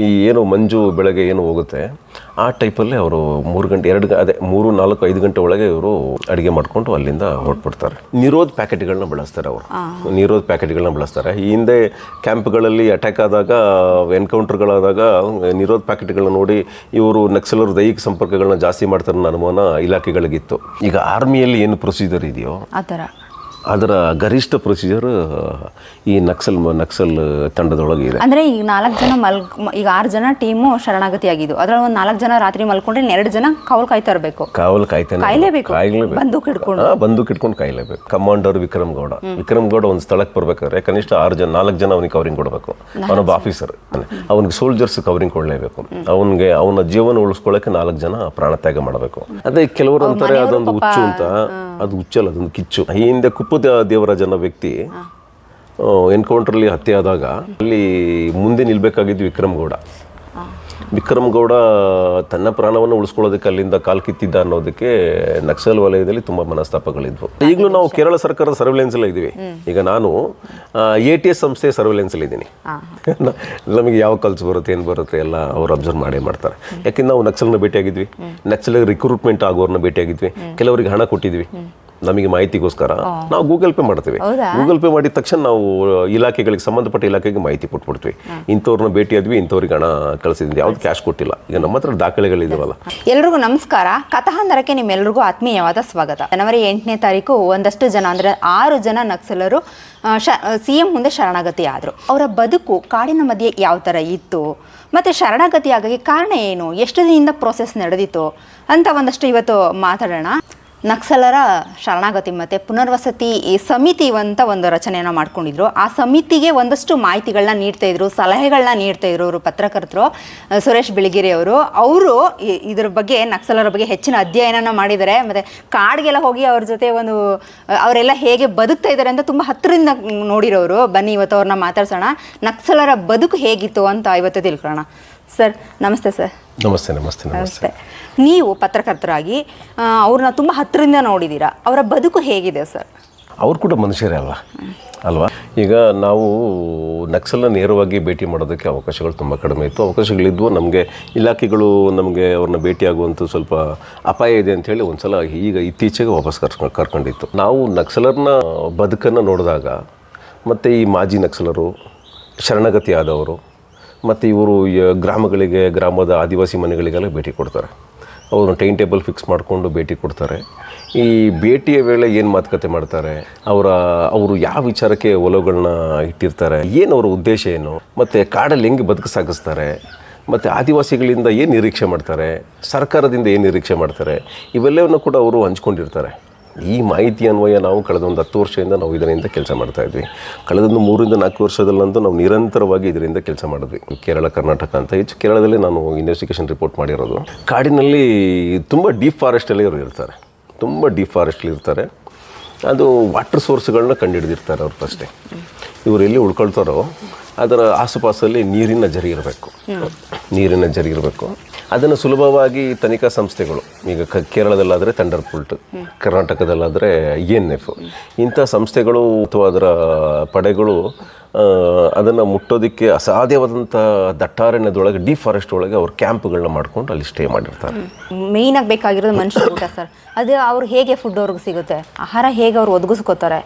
ಈ ಏನು ಮಂಜು ಬೆಳಗ್ಗೆ ಏನು ಹೋಗುತ್ತೆ ಆ ಟೈಪಲ್ಲೇ ಅವರು ಮೂರು ಗಂಟೆ ಎರಡು ಅದೇ ಮೂರು ನಾಲ್ಕು ಐದು ಗಂಟೆ ಒಳಗೆ ಇವರು ಅಡುಗೆ ಮಾಡಿಕೊಂಡು ಅಲ್ಲಿಂದ ಹೊರಟ್ಬಿಡ್ತಾರೆ. ನಿರೋಧ್ ಪ್ಯಾಕೆಟ್ಗಳನ್ನ ಬಳಸ್ತಾರೆ ಅವರು. ನಿರೋಧ್ ಪ್ಯಾಕೆಟ್ಗಳನ್ನ ಬಳಸ್ತಾರೆ. ಈ ಹಿಂದೆ ಕ್ಯಾಂಪ್ಗಳಲ್ಲಿ ಅಟ್ಯಾಕ್ ಆದಾಗ ಎನ್ಕೌಂಟರ್ಗಳಾದಾಗ ನಿರೋಧ್ ಪ್ಯಾಕೆಟ್ಗಳನ್ನ ನೋಡಿ ಇವರು ನಕ್ಸಲರು ದೈಹಿಕ ಸಂಪರ್ಕಗಳನ್ನ ಜಾಸ್ತಿ ಮಾಡ್ತಾರೆ ಅನ್ನೋ ಅನುಮಾನ ಇಲಾಖೆಗಳಿಗಿತ್ತು. ಈಗ ಆರ್ಮಿಯಲ್ಲಿ ಏನು ಪ್ರೊಸೀಜರ್ ಇದೆಯೋ ಆ ಥರ. ಅದರ ಗರಿಷ್ಠ ಪ್ರೊಸೀಜರ್ ಈ ನಕ್ಸಲ್ ನಕ್ಸಲ್ ತಂಡದೊಳಗೆ ಇದೆ. ಅಂದ್ರೆ ಈಗ ನಾಲ್ಕು ಜನ ಮಲ್ ಈಗ ಆರು ಜನ ಟೀಮು ಶರಣಾಗತಿ ಆಗಿದ್ದು ಅದ್ರಲ್ಲಿ ಒಂದು ನಾಲ್ಕು ಜನ ರಾತ್ರಿ ಮಲ್ಕೊಂಡ್ರೆ ಎರಡು ಜನ ಕಾವಲು ಕಾಯ್ತಾ ಇರಬೇಕು ಕಾವಲು ಕಾಯ್ತಾನೆ ಕಾಯ್ಲೇಬೇಕು. ಬಂದೂಕ್ ಹಿಡ್ಕೊಂಡು. ಬಂದೂಕ್ ಇಟ್ಕೊಂಡು ಕಾಯ್ಲೇಬೇಕು. ಕಮಾಂಡರ್ ವಿಕ್ರಮ್ ಗೌಡ. ವಿಕ್ರಮ್ ಗೌಡ ಒಂದು ಸ್ಥಳಕ್ಕೆ ಬರ್ಬೇಕಾದ್ರೆ ಕನಿಷ್ಠ ಆರು ಜನ ನಾಲ್ಕು ಜನ ಅವನಿಗೆ ಕವರಿಂಗ್ ಕೊಡಬೇಕು. ಅವನೊಬ್ಬ ಆಫೀಸರ್ ಅವನಿಗೆ ಸೋಲ್ಜರ್ಸ್ ಕವರಿಂಗ್ ಕೊಡಲೇಬೇಕು. ಅವನಿಗೆ ಅವನ ಜೀವನ ಉಳಿಸ್ಕೊಳ್ಳೋಕೆ ನಾಲ್ಕು ಜನ ಪ್ರಾಣ ತ್ಯಾಗ ಮಾಡಬೇಕು. ಅದೇ ಕೆಲವರು ಅಂತಾರೆ ಅದೊಂದು ಹುಚ್ಚು ಅಂತ. ಅದು ಹುಚ್ಚಲ್ಲ ಅದೊಂದು ಕಿಚ್ಚು. ಈ ಹಿಂದೆ ಕುಪ್ಪದ ದೇವರಾಜ್ ಅನ್ನೋ ವ್ಯಕ್ತಿ ಎನ್ಕೌಂಟ್ರಲ್ಲಿ ಹತ್ಯೆ ಆದಾಗ ಅಲ್ಲಿ ಮುಂದೆ ನಿಲ್ಬೇಕಾಗಿದ್ದು ವಿಕ್ರಮ್ ಗೌಡ ವಿಕ್ರಮ್ ಗೌಡ ತನ್ನ ಪ್ರಾಣವನ್ನು ಉಳಿಸ್ಕೊಳ್ಳೋದಕ್ಕೆ ಅಲ್ಲಿಂದ ಕಾಲ್ ಕಿತ್ತಿದ್ದ ಅನ್ನೋದಕ್ಕೆ ನಕ್ಸಲ್ ವಲಯದಲ್ಲಿ ತುಂಬ ಮನಸ್ತಾಪಗಳಿದ್ವು. ಈಗಲೂ ನಾವು ಕೇರಳ ಸರ್ಕಾರದ ಸರ್ವೆಲೆನ್ಸ್ ಅಲ್ಲಿ ಇದ್ದೀವಿ. ಈಗ ನಾನು ಎ ಟಿ ಎಸ್ ಸಂಸ್ಥೆ ಸರ್ವೆಲೆನ್ಸ್ ಅಲ್ಲಿ ಇದ್ದೀನಿ. ನಮಗೆ ಯಾವ ಕಲ್ಸ್ ಬರುತ್ತೆ ಏನು ಬರುತ್ತೆ ಎಲ್ಲ ಅವ್ರು ಅಬ್ಸರ್ವ್ ಮಾಡೇ ಮಾಡ್ತಾರೆ. ಯಾಕೆಂದ್ರೆ ನಾವು ನಕ್ಸಲ್ನ ಭೇಟಿಯಾಗಿದ್ವಿ. ನಕ್ಸಲ್ ರಿಕ್ರೂಟ್ಮೆಂಟ್ ಆಗೋರನ್ನ ಭೇಟಿಯಾಗಿದ್ವಿ. ಕೆಲವರಿಗೆ ಹಣ ಕೊಟ್ಟಿದ್ವಿ. ನಮಗೆ ಮಾಹಿತಿಗೋಸ್ಕರ ನಾವು ಗೂಗಲ್ ಪೇ ಮಾಡ್ತೀವಿ. ಗೂಗಲ್ ಪೇ ಮಾಡಿದ ತಕ್ಷಣ ನಾವು ಇಲಾಖೆಗಳಿಗೆ ಸಂಬಂಧಪಟ್ಟ ಇಲಾಖೆಗೆ ಮಾಹಿತಿ ಕೊಟ್ಬಿಡ್ತೀವಿ. ಇಂಥವ್ರನ್ನ ಭೇಟಿಯಾದ್ವಿ ಇಂಥವ್ರಿಗೆ ಹಣ ಕಳಿಸಿದ್ವಿ. ಯಾವ್ದು ಕ್ಯಾಶ್ ಕೊಟ್ಟಿಲ್ಲ. ಈಗ ನಮ್ಮ ಹತ್ರ ದಾಖಲೆಗಳಿದಾವಲ್ಲ. ಎಲ್ರಿಗೂ ನಮಸ್ಕಾರ. ಕಥಾಂಧರಕ್ಕೆ ನಿಮ್ಮೆಲ್ಲರಿಗೂ ಆತ್ಮೀಯವಾದ ಸ್ವಾಗತ. ಜನವರಿ ಎಂಟನೇ ತಾರೀಕು ಒಂದಷ್ಟು ಜನ ಅಂದರೆ ಆರು ಜನ ನಕ್ಸಲರು ಸಿ ಎಂ ಮುಂದೆ ಶರಣಾಗತಿ ಆದರು. ಅವರ ಬದುಕು ಕಾಡಿನ ಮಧ್ಯೆ ಯಾವ ಥರ ಇತ್ತು? ಮತ್ತು ಶರಣಾಗತಿ ಆಗೋಕ್ಕೆ ಕಾರಣ ಏನು? ಎಷ್ಟು ದಿನದಿಂದ ಪ್ರೋಸೆಸ್ ನಡೆದಿತ್ತು? ಅಂತ ಒಂದಷ್ಟು ಇವತ್ತು ಮಾತಾಡೋಣ. ನಕ್ಸಲರ ಶರಣಾಗತಿ ಮತ್ತು ಪುನರ್ವಸತಿ ಈ ಸಮಿತಿ ಅಂತ ಒಂದು ರಚನೆಯನ್ನು ಮಾಡ್ಕೊಂಡಿದ್ರು. ಆ ಸಮಿತಿಗೆ ಒಂದಷ್ಟು ಮಾಹಿತಿಗಳನ್ನ ನೀಡ್ತಾ ಇದ್ರು ಸಲಹೆಗಳನ್ನ ನೀಡ್ತಾ ಅವರು ಪತ್ರಕರ್ತರು ಸುರೇಶ್ ಬಿಳಿಗಿರಿ ಅವರು. ಅವರು ಇದ್ರ ಬಗ್ಗೆ, ನಕ್ಸಲರ ಬಗ್ಗೆ ಹೆಚ್ಚಿನ ಅಧ್ಯಯನನ ಮಾಡಿದ್ದಾರೆ. ಮತ್ತು ಕಾಡಿಗೆಲ್ಲ ಹೋಗಿ ಅವ್ರ ಜೊತೆ ಒಂದು ಅವರೆಲ್ಲ ಹೇಗೆ ಬದುಕ್ತಾ ಇದ್ದಾರೆ ಅಂತ ತುಂಬ ಹತ್ತಿರದಿಂದ ನೋಡಿರೋರು. ಬನ್ನಿ ಇವತ್ತು ಅವ್ರನ್ನ ಮಾತಾಡ್ಸೋಣ. ನಕ್ಸಲರ ಬದುಕು ಹೇಗಿತ್ತು ಅಂತ ಇವತ್ತು ತಿಳ್ಕೊಳ್ಳೋಣ. ಸರ್ ನಮಸ್ತೆ ಸರ್. ನಮಸ್ತೆ ನಮಸ್ತೆ ನಮಸ್ತೆ. ನೀವು ಪತ್ರಕರ್ತರಾಗಿ ಅವ್ರನ್ನ ತುಂಬ ಹತ್ತಿರದಿಂದ ನೋಡಿದ್ದೀರಾ ಅವರ ಬದುಕು ಹೇಗಿದೆ ಸರ್? ಅವ್ರು ಕೂಡ ಮನುಷ್ಯರೇ ಅಲ್ಲ ಅಲ್ವಾ? ಈಗ ನಾವು ನಕ್ಸಲ್ನ ನೇರವಾಗಿ ಭೇಟಿ ಮಾಡೋದಕ್ಕೆ ಅವಕಾಶಗಳು ತುಂಬ ಕಡಿಮೆ ಇತ್ತು. ಅವಕಾಶಗಳಿದ್ವು. ನಮಗೆ ಇಲಾಖೆಗಳು ನಮಗೆ ಅವ್ರನ್ನ ಭೇಟಿಯಾಗುವಂಥ ಸ್ವಲ್ಪ ಅಪಾಯ ಇದೆ ಅಂಥೇಳಿ ಒಂದ್ಸಲ ಈಗ ಇತ್ತೀಚೆಗೆ ವಾಪಸ್ ಕರ್ಸ್ಕೊಂಡು ಕರ್ಕೊಂಡಿತ್ತು. ನಾವು ನಕ್ಸಲರ್ನ ಬದುಕನ್ನು ನೋಡಿದಾಗ ಮತ್ತು ಈ ಮಾಜಿ ನಕ್ಸಲರು ಶರಣಗತಿ ಆದವರು ಮತ್ತು ಇವರು ಗ್ರಾಮಗಳಿಗೆ, ಗ್ರಾಮದ ಆದಿವಾಸಿ ಮನೆಗಳಿಗೆಲ್ಲ ಭೇಟಿ ಕೊಡ್ತಾರೆ. ಅವರು ಟೈಮ್ ಟೇಬಲ್ ಫಿಕ್ಸ್ ಮಾಡಿಕೊಂಡು ಭೇಟಿ ಕೊಡ್ತಾರೆ. ಈ ಭೇಟಿಯ ವೇಳೆ ಏನು ಮಾತುಕತೆ ಮಾಡ್ತಾರೆ? ಅವರ, ಅವರು ಯಾವ ವಿಚಾರಕ್ಕೆ ಒಲವುಗಳನ್ನ ಇಟ್ಟಿರ್ತಾರೆ? ಏನು ಅವರ ಉದ್ದೇಶ ಏನು? ಮತ್ತು ಕಾಡಲ್ಲಿ ಹೆಂಗೆ ಬದುಕು ಸಾಗಿಸ್ತಾರೆ? ಮತ್ತು ಆದಿವಾಸಿಗಳಿಂದ ಏನು ನಿರೀಕ್ಷೆ ಮಾಡ್ತಾರೆ? ಸರ್ಕಾರದಿಂದ ಏನು ನಿರೀಕ್ಷೆ ಮಾಡ್ತಾರೆ? ಇವೆಲ್ಲವನ್ನು ಕೂಡ ಅವರು ಹಂಚ್ಕೊಂಡಿರ್ತಾರೆ. ಈ ಮಾಹಿತಿ ಅನ್ವಯ ನಾವು ಕಳೆದ ಒಂದು ಹತ್ತು ವರ್ಷದಿಂದ ನಾವು ಇದರಿಂದ ಕೆಲಸ ಮಾಡ್ತಾ ಇದ್ವಿ. ಕಳೆದೊಂದು ಮೂರಿಂದ ನಾಲ್ಕು ವರ್ಷದಲ್ಲಂತೂ ನಾವು ನಿರಂತರವಾಗಿ ಇದರಿಂದ ಕೆಲಸ ಮಾಡಿದ್ವಿ. ಕೇರಳ ಕರ್ನಾಟಕ ಅಂತ. ಹೆಚ್ಚು ಕೇರಳದಲ್ಲಿ ನಾನು ಇನ್ವೆಸ್ಟಿಗೇಷನ್ ರಿಪೋರ್ಟ್ ಮಾಡಿರೋದು. ಕಾಡಿನಲ್ಲಿ ತುಂಬ ಡೀಪ್ ಫಾರೆಸ್ಟಲ್ಲಿ ಅವರು ಇರ್ತಾರೆ. ತುಂಬ ಡೀಪ್ ಫಾರೆಸ್ಟಲ್ಲಿ ಇರ್ತಾರೆ. ಅದು ವಾಟರ್ ಸೋರ್ಸ್ಗಳನ್ನ ಕಂಡುಹಿಡಿದಿರ್ತಾರೆ ಅವ್ರು ಫಸ್ಟೇ ಇವರು ಎಲ್ಲಿ ಉಳ್ಕೊಳ್ತಾರೋ ಅದರ ಆಸುಪಾಸಲ್ಲಿ ನೀರಿನ ಜರಿ ಇರಬೇಕು. ನೀರಿನ ಜರಿ ಇರಬೇಕು. ಅದನ್ನು ಸುಲಭವಾಗಿ ತನಿಖಾ ಸಂಸ್ಥೆಗಳು, ಈಗ ಕ ಕೇರಳದಲ್ಲಾದರೆ ತಂಡರ್ಪುಲ್ಟ್ ಕರ್ನಾಟಕದಲ್ಲಾದರೆ ಐ ಎನ್ ಎಫ್, ಇಂಥ ಸಂಸ್ಥೆಗಳು ಅಥವಾ ಅದರ ಪಡೆಗಳು ಅದನ್ನು ಮುಟ್ಟೋದಕ್ಕೆ ಅಸಾಧ್ಯವಾದಂಥ ದಟ್ಟಾರಣ್ಯದೊಳಗೆ ಡಿ ಫಾರೆಸ್ಟ್ ಒಳಗೆ ಅವ್ರ ಕ್ಯಾಂಪ್ಗಳನ್ನ ಮಾಡ್ಕೊಂಡು ಅಲ್ಲಿ ಸ್ಟೇ ಮಾಡಿರ್ತಾರೆ. ಮೇಯ್ನಾಗಿ ಬೇಕಾಗಿರೋದು ಮನುಷ್ಯ ಊಟ, ಸರ್. ಅದು ಅವ್ರು ಹೇಗೆ ಫುಡ್ ಅವ್ರಿಗೆ ಸಿಗುತ್ತೆ? ಆಹಾರ ಹೇಗೆ ಅವ್ರು ಒದಗಿಸ್ಕೋತಾರೆ?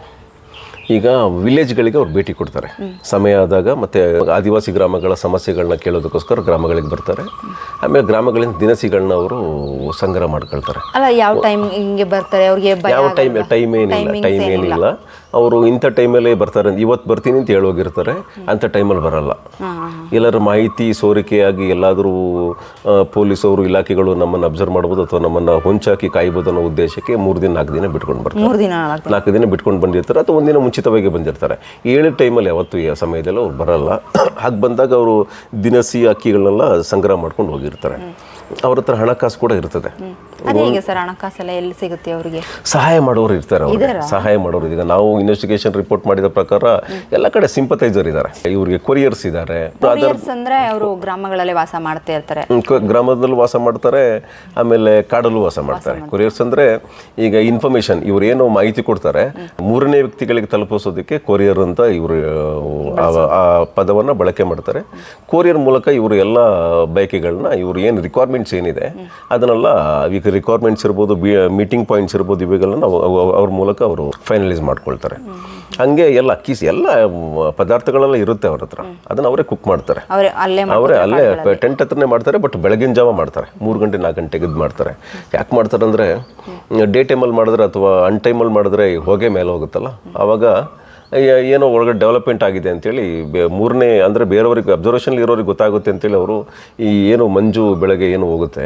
ಈಗ ವಿಲೇಜ್ಗಳಿಗೆ ಅವ್ರು ಭೇಟಿ ಕೊಡ್ತಾರೆ. ಸಮಯ ಆದಾಗ ಮತ್ತೆ ಆದಿವಾಸಿ ಗ್ರಾಮಗಳ ಸಮಸ್ಯೆಗಳನ್ನ ಕೇಳೋದಕ್ಕೋಸ್ಕರ ಗ್ರಾಮಗಳಿಗೆ ಬರ್ತಾರೆ. ಆಮೇಲೆ ಗ್ರಾಮಗಳಿಂದ ದಿನಸಿಗಳನ್ನ ಅವರು ಸಂಗ್ರಹ ಮಾಡ್ಕೊಳ್ತಾರೆ. ಅಲ್ಲ ಯಾವ ಟೈಮ್ ಹಿಂಗೆ ಬರ್ತಾರೆ? ಅವ್ರಿಗೆ ಯಾವ ಟೈಮ್ ಟೈಮ್ ಏನಿಲ್ಲ ಟೈಮ್ ಏನಿಲ್ಲ. ಅವರು ಇಂಥ ಟೈಮಲ್ಲೇ ಬರ್ತಾರೆ ಇವತ್ತು ಬರ್ತೀನಿ ಅಂತ ಹೇಳೋಗಿರ್ತಾರೆ ಅಂಥ ಟೈಮಲ್ಲಿ ಬರಲ್ಲ. ಎಲ್ಲರ ಮಾಹಿತಿ ಸೋರಿಕೆಯಾಗಿ ಎಲ್ಲಾದರೂ ಪೊಲೀಸವರು ಇಲಾಖೆಗಳು ನಮ್ಮನ್ನು ಅಬ್ಸರ್ವ್ ಮಾಡ್ಬೋದು ಅಥವಾ ನಮ್ಮನ್ನು ಹೊಂಚಾಕಿ ಕಾಯ್ಬೋದು ಅನ್ನೋ ಉದ್ದೇಶಕ್ಕೆ ಮೂರು ದಿನ ನಾಲ್ಕು ದಿನ ಬಿಟ್ಕೊಂಡು ಬರ್ತಾರೆ. ನಾಲ್ಕು ದಿನ. ಬಿಟ್ಕೊಂಡು ಬಂದಿರ್ತಾರೆ ಅಥವಾ ಒಂದಿನ ಮುಂಚಿತವಾಗಿ ಬಂದಿರ್ತಾರೆ. ಏಳು ಟೈಮಲ್ಲಿ ಯಾವತ್ತು ಈ ಸಮಯದಲ್ಲಿ ಅವ್ರು ಬರಲ್ಲ. ಹಾಗೆ ಬಂದಾಗ ಅವರು ದಿನಸಿ ಅಕ್ಕಿಗಳನ್ನೆಲ್ಲ ಸಂಗ್ರಹ ಮಾಡ್ಕೊಂಡು ಹೋಗಿರ್ತಾರೆ. ಅವ್ರ ಹತ್ರ ಹಣಕಾಸು ಕೂಡ ಇರ್ತದೆ. ಅದು ಹೇಗೆ ಸರ್ ಹಣಕಾಸೆಲ್ಲ ಎಲ್ಲಿ ಸಿಗುತ್ತೆ ಅವರಿಗೆ? ಸಹಾಯ ಮಾಡೋರು ಇರ್ತಾರೆ ಅವ್ರಿಗೆ. ಸಹಾಯ ಮಾಡೋರು ಈಗ ನಾವು ಇನ್ವೆಸ್ಟಿಗೇಷನ್ ರಿಪೋರ್ಟ್ ಮಾಡಿದ ಪ್ರಕಾರ ಎಲ್ಲ ಕಡೆ ಸಿಂಪತೈಸರ್ ಇದ್ದಾರೆ ಇವರಿಗೆ ಕೊರಿಯರ್ಸ್ ಇದ್ದಾರೆ ಅಂದ್ರೆ ಅವರು ಗ್ರಾಮಗಳಲ್ಲಿ ವಾಸ ಮಾಡ್ತಾ ಇರ್ತಾರೆ. ಗ್ರಾಮದಲ್ಲೂ ವಾಸ ಮಾಡ್ತಾರೆ ಆಮೇಲೆ ಕಾಡಲ್ಲೂ ವಾಸ ಮಾಡ್ತಾರೆ. ಕೊರಿಯರ್ಸ್ ಅಂದ್ರೆ ಈಗ ಇನ್ಫಾರ್ಮೇಶನ್ ಇವ್ರು ಏನು ಮಾಹಿತಿ ಕೊಡ್ತಾರೆ ಮೂರನೇ ವ್ಯಕ್ತಿಗಳಿಗೆ ತಲುಪಿಸೋದಕ್ಕೆ ಕೊರಿಯರ್ ಅಂತ ಇವರು ಆ ಪದವನ್ನು ಬಳಕೆ ಮಾಡ್ತಾರೆ. ಕೊರಿಯರ್ ಮೂಲಕ ಇವರು ಎಲ್ಲ ಬಯಕೆಗಳನ್ನ ಇವರು ಏನು ರಿಕ್ವೈರ್ಮೆಂಟ್ಸ್ ಏನಿದೆ ಅದನ್ನೆಲ್ಲ ಈಗ ರಿಕ್ವೈರ್ಮೆಂಟ್ಸ್ ಇರ್ಬೋದು ಬಿ ಮೀಟಿಂಗ್ ಪಾಯಿಂಟ್ಸ್ ಇರ್ಬೋದು ಇವಾಗೆಲ್ಲ ನಾವು ಅವ್- ಅವ್ರ ಮೂಲಕ ಅವರು ಫೈನಲೈಸ್ ಮಾಡ್ಕೊಳ್ತಾರೆ. ಹಂಗೆ ಎಲ್ಲ ಕೀಸ್ ಎಲ್ಲ ಪದಾರ್ಥಗಳೆಲ್ಲ ಇರುತ್ತೆ ಅವ್ರ ಹತ್ರ. ಅದನ್ನ ಅವರೇ ಕುಕ್ ಮಾಡ್ತಾರೆ. ಅವ್ರೆ ಅಲ್ಲೇ ಟೆಂಟ್ ಹತ್ರನೇ ಮಾಡ್ತಾರೆ ಬಟ್ ಬೆಳಗಿನ ಜಾವ ಮಾಡ್ತಾರೆ. ಮೂರು ಗಂಟೆ ನಾಲ್ಕು ಗಂಟೆಗೆ ಇದು ಮಾಡ್ತಾರೆ. ಯಾಕೆ ಮಾಡ್ತಾರೆ ಅಂದರೆ ಡೇ ಟೈಮಲ್ಲಿ ಮಾಡಿದ್ರೆ ಅಥವಾ ಅನ್ ಟೈಮಲ್ಲಿ ಮಾಡಿದ್ರೆ ಹೋಗೇ ಮೇಲೆ ಹೋಗುತ್ತಲ್ಲ? ಆವಾಗ ಏನೋ ಒಳಗಡೆ ಡೆವಲಪ್ಮೆಂಟ್ ಆಗಿದೆ ಅಂತೇಳಿ ಬೇ ಮೂರನೇ ಅಂದರೆ ಬೇರೆಯವ್ರಿಗೆ ಅಬ್ಸರ್ವೇಷನ್ ಇರೋರಿಗೆ ಗೊತ್ತಾಗುತ್ತೆ ಅಂತೇಳಿ ಅವರು ಈ ಏನು ಮಂಜು ಬೆಳಗ್ಗೆ ಏನು ಹೋಗುತ್ತೆ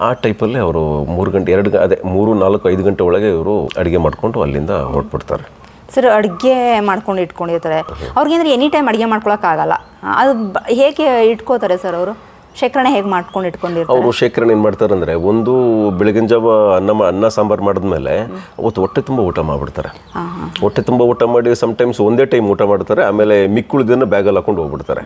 ಆ ಟೈಪಲ್ಲೇ ಅವರು ಮೂರು ಗಂಟೆ ಎರಡು ಗ- ಅದೇ ಮೂರು ನಾಲ್ಕು ಐದು ಗಂಟೆ ಒಳಗೆ ಇವರು ಅಡುಗೆ ಮಾಡಿಕೊಂಡು ಅಲ್ಲಿಂದ ಹೊರಟ್ಬಿಡ್ತಾರೆ. ಸರ್ ಅಡುಗೆ ಮಾಡ್ಕೊಂಡು ಇಟ್ಕೊಂಡಿರ್ತಾರೆ. ಅವ್ರಿಗೆ ಅಂದರೆ ಎನಿ ಟೈಮ್ ಅಡುಗೆ ಮಾಡ್ಕೊಳಕ್ಕಾಗಲ್ಲ. ಅದು ಹೇಗೆ ಇಟ್ಕೋತಾರೆ ಸರ್ ಅವರು? ಶೇಖರಣೆ ಹೇಗೆ ಮಾಡ್ಕೊಂಡು ಇಟ್ಕೊಂಡಿರ್ತಾರೆ? ಅವರು ಶೇಖರಣೆ ಏನು ಮಾಡ್ತಾರೆ ಅಂದರೆ ಒಂದು ಬೆಳಗಿನ ಜಾವ ಅನ್ನ ಅನ್ನ ಸಾಂಬಾರು ಮಾಡಿದ್ಮೇಲೆ ಅವತ್ತು ಹೊಟ್ಟೆ ತುಂಬ ಊಟ ಮಾಡಿಬಿಡ್ತಾರೆ. ಹೊಟ್ಟೆ ತುಂಬ ಊಟ ಮಾಡಿ ಸಮ್ಟೈಮ್ಸ್ ಒಂದೇ ಟೈಮ್ ಊಟ ಮಾಡ್ತಾರೆ ಆಮೇಲೆ ಮಿಕ್ಕುಳಿದನ್ನು ಬ್ಯಾಗಲ್ಲಿ ಹಾಕೊಂಡು ಹೋಗ್ಬಿಡ್ತಾರೆ.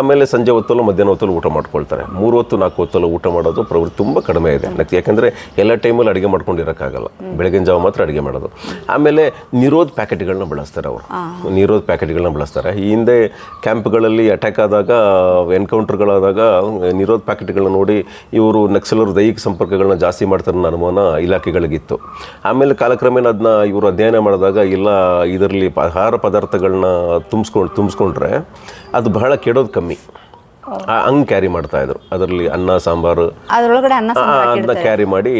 ಆಮೇಲೆ ಸಂಜೆ ಹೊತ್ತಲ್ಲೂ ಮಧ್ಯಾಹ್ನ ಹೊತ್ತಲ್ಲೂ ಊಟ ಮಾಡ್ಕೊಳ್ತಾರೆ. ಮೂರು ಹೊತ್ತು ನಾಲ್ಕು ಹೊತ್ತಲ್ಲೂ ಊಟ ಮಾಡೋದು ಪ್ರವೃತ್ತಿ ತುಂಬ ಕಡಿಮೆ ಇದೆ. ಯಾಕೆಂದರೆ ಎಲ್ಲ ಟೈಮಲ್ಲಿ ಅಡುಗೆ ಮಾಡ್ಕೊಂಡಿರೋಕ್ಕಾಗಲ್ಲ. ಬೆಳಗಿನ ಜಾವ ಮಾತ್ರ ಅಡುಗೆ ಮಾಡೋದು. ಆಮೇಲೆ ನಿರೋಧ ಪ್ಯಾಕೆಟ್ಗಳನ್ನ ಬಳಸ್ತಾರೆ ಅವರು. ನಿರೋಧ ಪ್ಯಾಕೆಟ್ಗಳನ್ನ ಬಳಸ್ತಾರೆ. ಈ ಹಿಂದೆ ಕ್ಯಾಂಪ್ಗಳಲ್ಲಿ ಅಟ್ಯಾಕ್ ಆದಾಗ ಎನ್ಕೌಂಟರ್ಗಳಾದಾಗ ನಿರೋಧ ಪ್ಯಾಕೆಟ್ಗಳನ್ನ ನೋಡಿ ಇವರು ನಕ್ಸಲರು ದೈಹಿಕ ಸಂಪರ್ಕಗಳನ್ನ ಜಾಸ್ತಿ ಮಾಡ್ತಾರೆ ಅನ್ನೋ ಅನುಮಾನ ಇಲಾಖೆಗಳಿಗಿತ್ತು. ಆಮೇಲೆ ಕಾಲಕ್ರಮೇಣ ಅದನ್ನ ಇವರು ಅಧ್ಯಯನ ಮಾಡಿದಾಗ ಇಲ್ಲ ಇದರಲ್ಲಿ ಆಹಾರ ಪದಾರ್ಥಗಳನ್ನ ತುಂಬಿಸ್ಕೊಂಡು ತುಂಬಿಸ್ಕೊಂಡ್ರೆ ಅದು ಬಹಳ ಕೆಡೋದು ಕಮ್ಮಿ. ಹಂಗೆ ಕ್ಯಾರಿ ಮಾಡ್ತಾ ಇದ್ರು. ಅದರಲ್ಲಿ ಅನ್ನ ಸಾಂಬಾರು ಅದ್ರೊಳಗಡೆ ಅನ್ನ ಆ, ಅದನ್ನ ಕ್ಯಾರಿ ಮಾಡಿ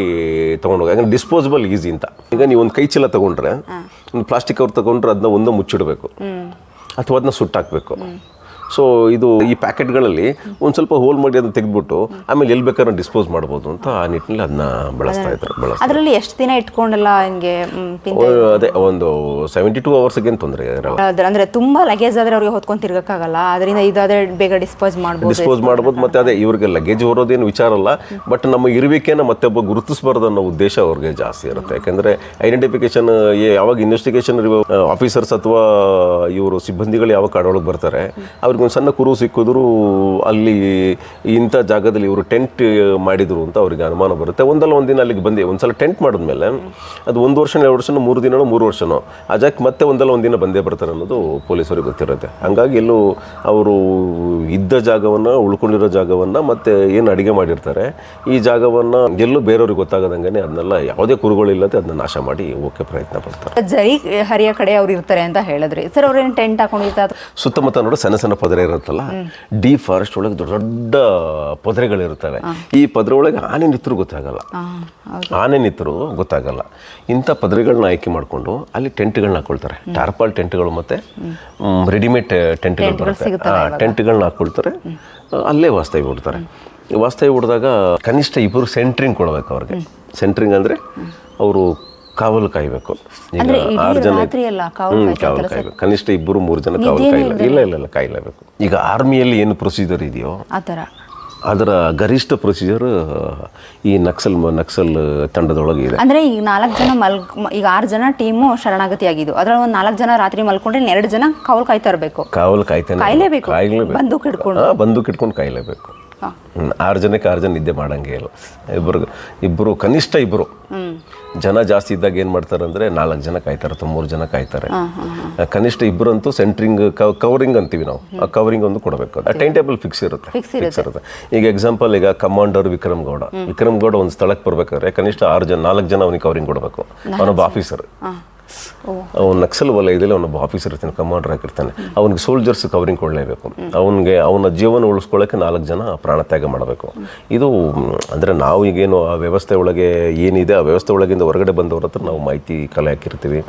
ತೊಗೊಂಡೋಗಿ ಯಾಕಂದ್ರೆ ಡಿಸ್ಪೋಸಬಲ್ ಈಸಿ ಅಂತ. ಈಗ ನೀವು ಒಂದು ಕೈ ಚೀಲ ತಗೊಂಡ್ರೆ ಒಂದು ಪ್ಲಾಸ್ಟಿಕ್ ಅವ್ರು ತಗೊಂಡ್ರೆ ಅದನ್ನ ಒಂದು ಮುಚ್ಚಿಡಬೇಕು. ಅಥವಾ ಅದನ್ನ ಸುಟ್ಟಾಕಬೇಕು. ಸೊ ಇದು ಈ ಪ್ಯಾಕೆಟ್ಗಳಲ್ಲಿ ಒಂದು ಸ್ವಲ್ಪ ಹೋಲ್ ಮಾಡಿ ಅದನ್ನ ತೆಗೆದ್ಬಿಟ್ಟು ಆಮೇಲೆ ಎಲ್ಲಿ ಬೇಕಾದ್ರೆ ಡಿಸ್ಪೋಸ್ ಮಾಡ್ಬೋದು ಅಂತ ಆ ನಿಟ್ಟಿನಲ್ಲಿ ಅದನ್ನ ಬಳಸ್ತಾ ಇದ್ದಾರೆ ಬಳಸ್ತಾ ಅದರಲ್ಲಿ ಎಷ್ಟು ದಿನ ಇಟ್ಕೊಂಡಲ್ಲ ಹಿಂಗೆ ಅದೇ ಒಂದು ಸೆವೆಂಟಿ ಟೂ ಅವರ್ಸ್ಗೇನು ತೊಂದರೆ ಇರಲ್ಲ. ಅದ್ರ- ಅಂದ್ರೆ ತುಂಬಾ ಲಗೇಜ್ ಆದ್ರೆ ಅವ್ರಿಗೆ ಹೊತ್ಕೊಂಡು ತಿರ್ಗಕ್ಕಾಗಲ್ಲ. ಅದರಿಂದ ಇದಾದ್ರೆ ಬೇಗ ಡಿಸ್ಪೋಸ್ ಮಾಡ್ಬೋದು ಡಿಸ್ಪೋಸ್ ಮಾಡ್ಬೋದು ಮತ್ತೆ ಅದೇ ಇವ್ರಿಗೆ ಲಗೇಜ್ ಹೊರೋದೇನು ವಿಚಾರ ಅಲ್ಲ ಬಟ್ ನಮ್ಮ ಇರುವಿಕೆನ ಮತ್ತೊಬ್ಬ ಗುರುತಿಸಬಾರ್ದು ಅನ್ನೋ ಉದ್ದೇಶ ಅವ್ರಿಗೆ ಜಾಸ್ತಿ ಇರುತ್ತೆ. ಯಾಕಂದ್ರೆ ಐಡೆಂಟಿಫಿಕೇಶನ್ ಯಾವಾಗ ಇನ್ವೆಸ್ಟಿಗೇಷನ್ ಆಫೀಸರ್ಸ್ ಅಥವಾ ಇವರು ಸಿಬ್ಬಂದಿಗಳು ಯಾವಾಗ ಕಾಡೊಳಗೆ ಬರ್ತಾರೆ ಅವ್ರಿಗೆ ಒಂದು ಸಣ್ಣ ಕುರು ಸಿಕ್ಕಿದ್ರು ಅಲ್ಲಿ ಇಂಥ ಜಾಗದಲ್ಲಿ ಇವರು ಟೆಂಟ್ ಮಾಡಿದರು ಅಂತ ಅವ್ರಿಗೆ ಅನುಮಾನ ಬರುತ್ತೆ. ಒಂದಲ್ಲ ಒಂದಿನ ಅಲ್ಲಿಗೆ ಬಂದು ಒಂದ್ಸಲ ಟೆಂಟ್ ಮಾಡಿದ್ಮೇಲೆ ಅದು ಒಂದು ವರ್ಷ ಎರಡು ವರ್ಷನೋ ಮೂರು ದಿನನೋ ಮೂರು ವರ್ಷನೋ ಆ ಜಾಗಕ್ಕೆ ಮತ್ತೆ ಒಂದಲ್ಲ ಒಂದಿನ ಬಂದೇ ಬರ್ತಾರೆ ಅನ್ನೋದು ಪೊಲೀಸರಿಗೆ ಗೊತ್ತಿರುತ್ತೆ. ಹಂಗಾಗಿ ಎಲ್ಲೂ ಅವರು ಇದ್ದ ಜಾಗವನ್ನು ಉಳ್ಕೊಂಡಿರೋ ಜಾಗವನ್ನು ಮತ್ತೆ ಏನು ಅಡುಗೆ ಮಾಡಿರ್ತಾರೆ ಈ ಜಾಗವನ್ನು ಎಲ್ಲೂ ಬೇರೆಯವ್ರಿಗೆ ಗೊತ್ತಾಗದಂಗೆ ಅದನ್ನೆಲ್ಲ ಯಾವುದೇ ಕುರುಗಳಿಲ್ಲದೆ ಅದನ್ನ ನಾಶ ಮಾಡಿ ಹೋಗೋಕ್ಕೆ ಪ್ರಯತ್ನ ಪಡ್ತಾರೆ. ಜರಿ ಹರಿಯ ಕಡೆ ಅವ್ರು ಇರ್ತಾರೆ ಅಂತ ಹೇಳಿದ್ರಿ. ಸರ್ ಅವ್ರೇನು ಟೆಂಟ್ ಹಾಕೊಂಡಿರ್ತಾರೆ ಸುತ್ತಮುತ್ತ ನೋಡಿ ಸಣ್ಣ ಸಣ್ಣ ಪದರೆ ಇರುತ್ತಲ್ಲ? ಡಿ ಫಾರೆಸ್ಟ್ ಒಳಗೆ ದೊಡ್ಡ ದೊಡ್ಡ ಪದರೆಗಳಿರುತ್ತವೆ ಈ ಪದರ ಒಳಗೆ ಆನೆ ನಿತ್ತರು ಗೊತ್ತಾಗಲ್ಲ. ಆನೆ ನಿತ್ತರು ಗೊತ್ತಾಗಲ್ಲ. ಇಂಥ ಪದರೆಗಳನ್ನ ಆಯ್ಕೆ ಮಾಡಿಕೊಂಡು ಅಲ್ಲಿ ಟೆಂಟ್ಗಳನ್ನ ಹಾಕೊಳ್ತಾರೆ. ಟಾರ್ಪಾಲ್ ಟೆಂಟ್ಗಳು ಮತ್ತೆ ರೆಡಿಮೇಡ್ ಟೆಂಟ್ಗಳು ಬರುತ್ತೆ. ಟೆಂಟ್ಗಳನ್ನ ಹಾಕೊಳ್ತಾರೆ. ಅಲ್ಲೇ ವಾಸ್ತವ್ಯ ಬಿಡ್ತಾರೆ. ವಾಸ್ತವ್ಯ ಬಿಡಿದಾಗ ಕನಿಷ್ಠ ಇಬ್ಬರು ಸೆಂಟ್ರಿಂಗ್ ಕೊಡಬೇಕು ಅವ್ರಿಗೆ. ಸೆಂಟ್ರಿಂಗ್ ಅಂದರೆ ಅವರು ಕಾವಲು ಕಾಯಬೇಕು. ಈಗ ಅಂದ್ರೆ ಆರು ಜನ ಕಾವಲು ಕಾಯ್ಬೇಕು. ಕನಿಷ್ಠ ಇಬ್ಬರು ಮೂರು ಜನ ಕಾವಲು ಕಾಯ್ಬೇಕು. ಇಲ್ಲ ಇಲ್ಲ ಇಲ್ಲ ಕಾಯಲೇಬೇಕು. ಈಗ ಆರ್ಮಿಯಲ್ಲಿ ಏನು ಪ್ರೊಸೀಜರ್ ಇದೆಯೋ ಆ ಥರ. ಅದರ ಗರಿಷ್ಠ ಪ್ರೊಸೀಜರ್ ಈ ನಕ್ಸಲ್ ನಕ್ಸಲ್ ತಂಡದೊಳಗೆ ಇದೆ. ಅಂದ್ರೆ ಈಗ ನಾಲ್ಕು ಜನ ಮಲ್ ಈಗ ಆರು ಜನ ಟೀಮು ಶರಣಾಗತಿ ಆಗಿದ್ದು ಅದ್ರ ಒಂದು ನಾಲ್ಕು ಜನ ರಾತ್ರಿ ಮಲ್ಕೊಂಡ್ರೆ ಎರಡು ಜನ ಕಾವಲು ಕಾಯ್ತಾ ಇರಬೇಕು. ಕಾವಲು ಕಾಯ್ತಾನೆ ಕಾಯ್ಲೇಬೇಕು. ಬಂದೂಕ್. ಹಾ, ಬಂದೂಕ್ ಹಿಡ್ಕೊಂಡು ಕಾಯ್ಲೇಬೇಕು. ಆರು ಜನಕ್ಕೆ ಆರು ಜನ ನಿದ್ದೆ ಮಾಡಂಗೆ ಇಲ್ಲ. ಇಬ್ಬರು ಇಬ್ಬರು ಕನಿಷ್ಠ ಇಬ್ಬರು ಜನ ಜಾಸ್ತಿ ಇದ್ದಾಗ ಏನು ಮಾಡ್ತಾರೆ ಅಂದರೆ ನಾಲ್ಕು ಜನ ಕಾಯ್ತಾರೆ ಅಥವಾ ಮೂರು ಜನ ಕಾಯ್ತಾರೆ. ಕನಿಷ್ಠ ಇಬ್ಬರಂತೂ ಸೆಂಟ್ರಿಂಗ್ ಕವರಿಂಗ್ ಅಂತೀವಿ ನಾವು. ಆ ಕವರಿಂಗ್ ಒಂದು ಕೊಡಬೇಕು. ಆ ಟೈಮ್ ಟೇಬಲ್ ಫಿಕ್ಸ್ ಇರುತ್ತೆ ಫಿಕ್ಸ್ ಇರುತ್ತೆ. ಈಗ ಎಕ್ಸಾಂಪಲ್ ಈಗ ಕಮಾಂಡರ್ ವಿಕ್ರಮ್ ಗೌಡ. ವಿಕ್ರಮ್ ಗೌಡ ಒಂದು ಸ್ಥಳಕ್ಕೆ ಬರ್ಬೇಕಾದ್ರೆ ಕನಿಷ್ಠ ಆರು ಜನ ನಾಲ್ಕು ಜನ ಅವನಿಗೆ ಕವರಿಂಗ್ ಕೊಡಬೇಕು. ಅವನೊಬ್ಬ ಆಫೀಸರ್ ಅವ್ನು ನಕ್ಸಲ್ ವಲಯದಲ್ಲಿ ಅವನೊಬ್ಬ ಆಫೀಸರ್ ಇರ್ತಾನೆ ಕಮಾಂಡರ್ ಆಗಿರ್ತಾನೆ. ಅವನಿಗೆ ಸೋಲ್ಜರ್ಸ್ ಕವರಿಂಗ್ ಕೊಡಲೇಬೇಕು. ಅವನಿಗೆ ಅವನ ಜೀವನ ಉಳಿಸ್ಕೊಳ್ಳೋಕೆ ನಾಲ್ಕು ಜನ ಪ್ರಾಣತ್ಯಾಗ ಮಾಡಬೇಕು. ಇದು ಅಂದರೆ ನಾವು ಈಗೇನು ಆ ವ್ಯವಸ್ಥೆ ಒಳಗೆ ಏನಿದೆ ಆ ವ್ಯವಸ್ಥೆ ಒಳಗಿಂದ ಹೊರಗಡೆ ಬಂದವ್ರ ಹತ್ರ ನಾವು ಮಾಹಿತಿ ಕಲೆ ಹಾಕಿರ್ತೀವಿ.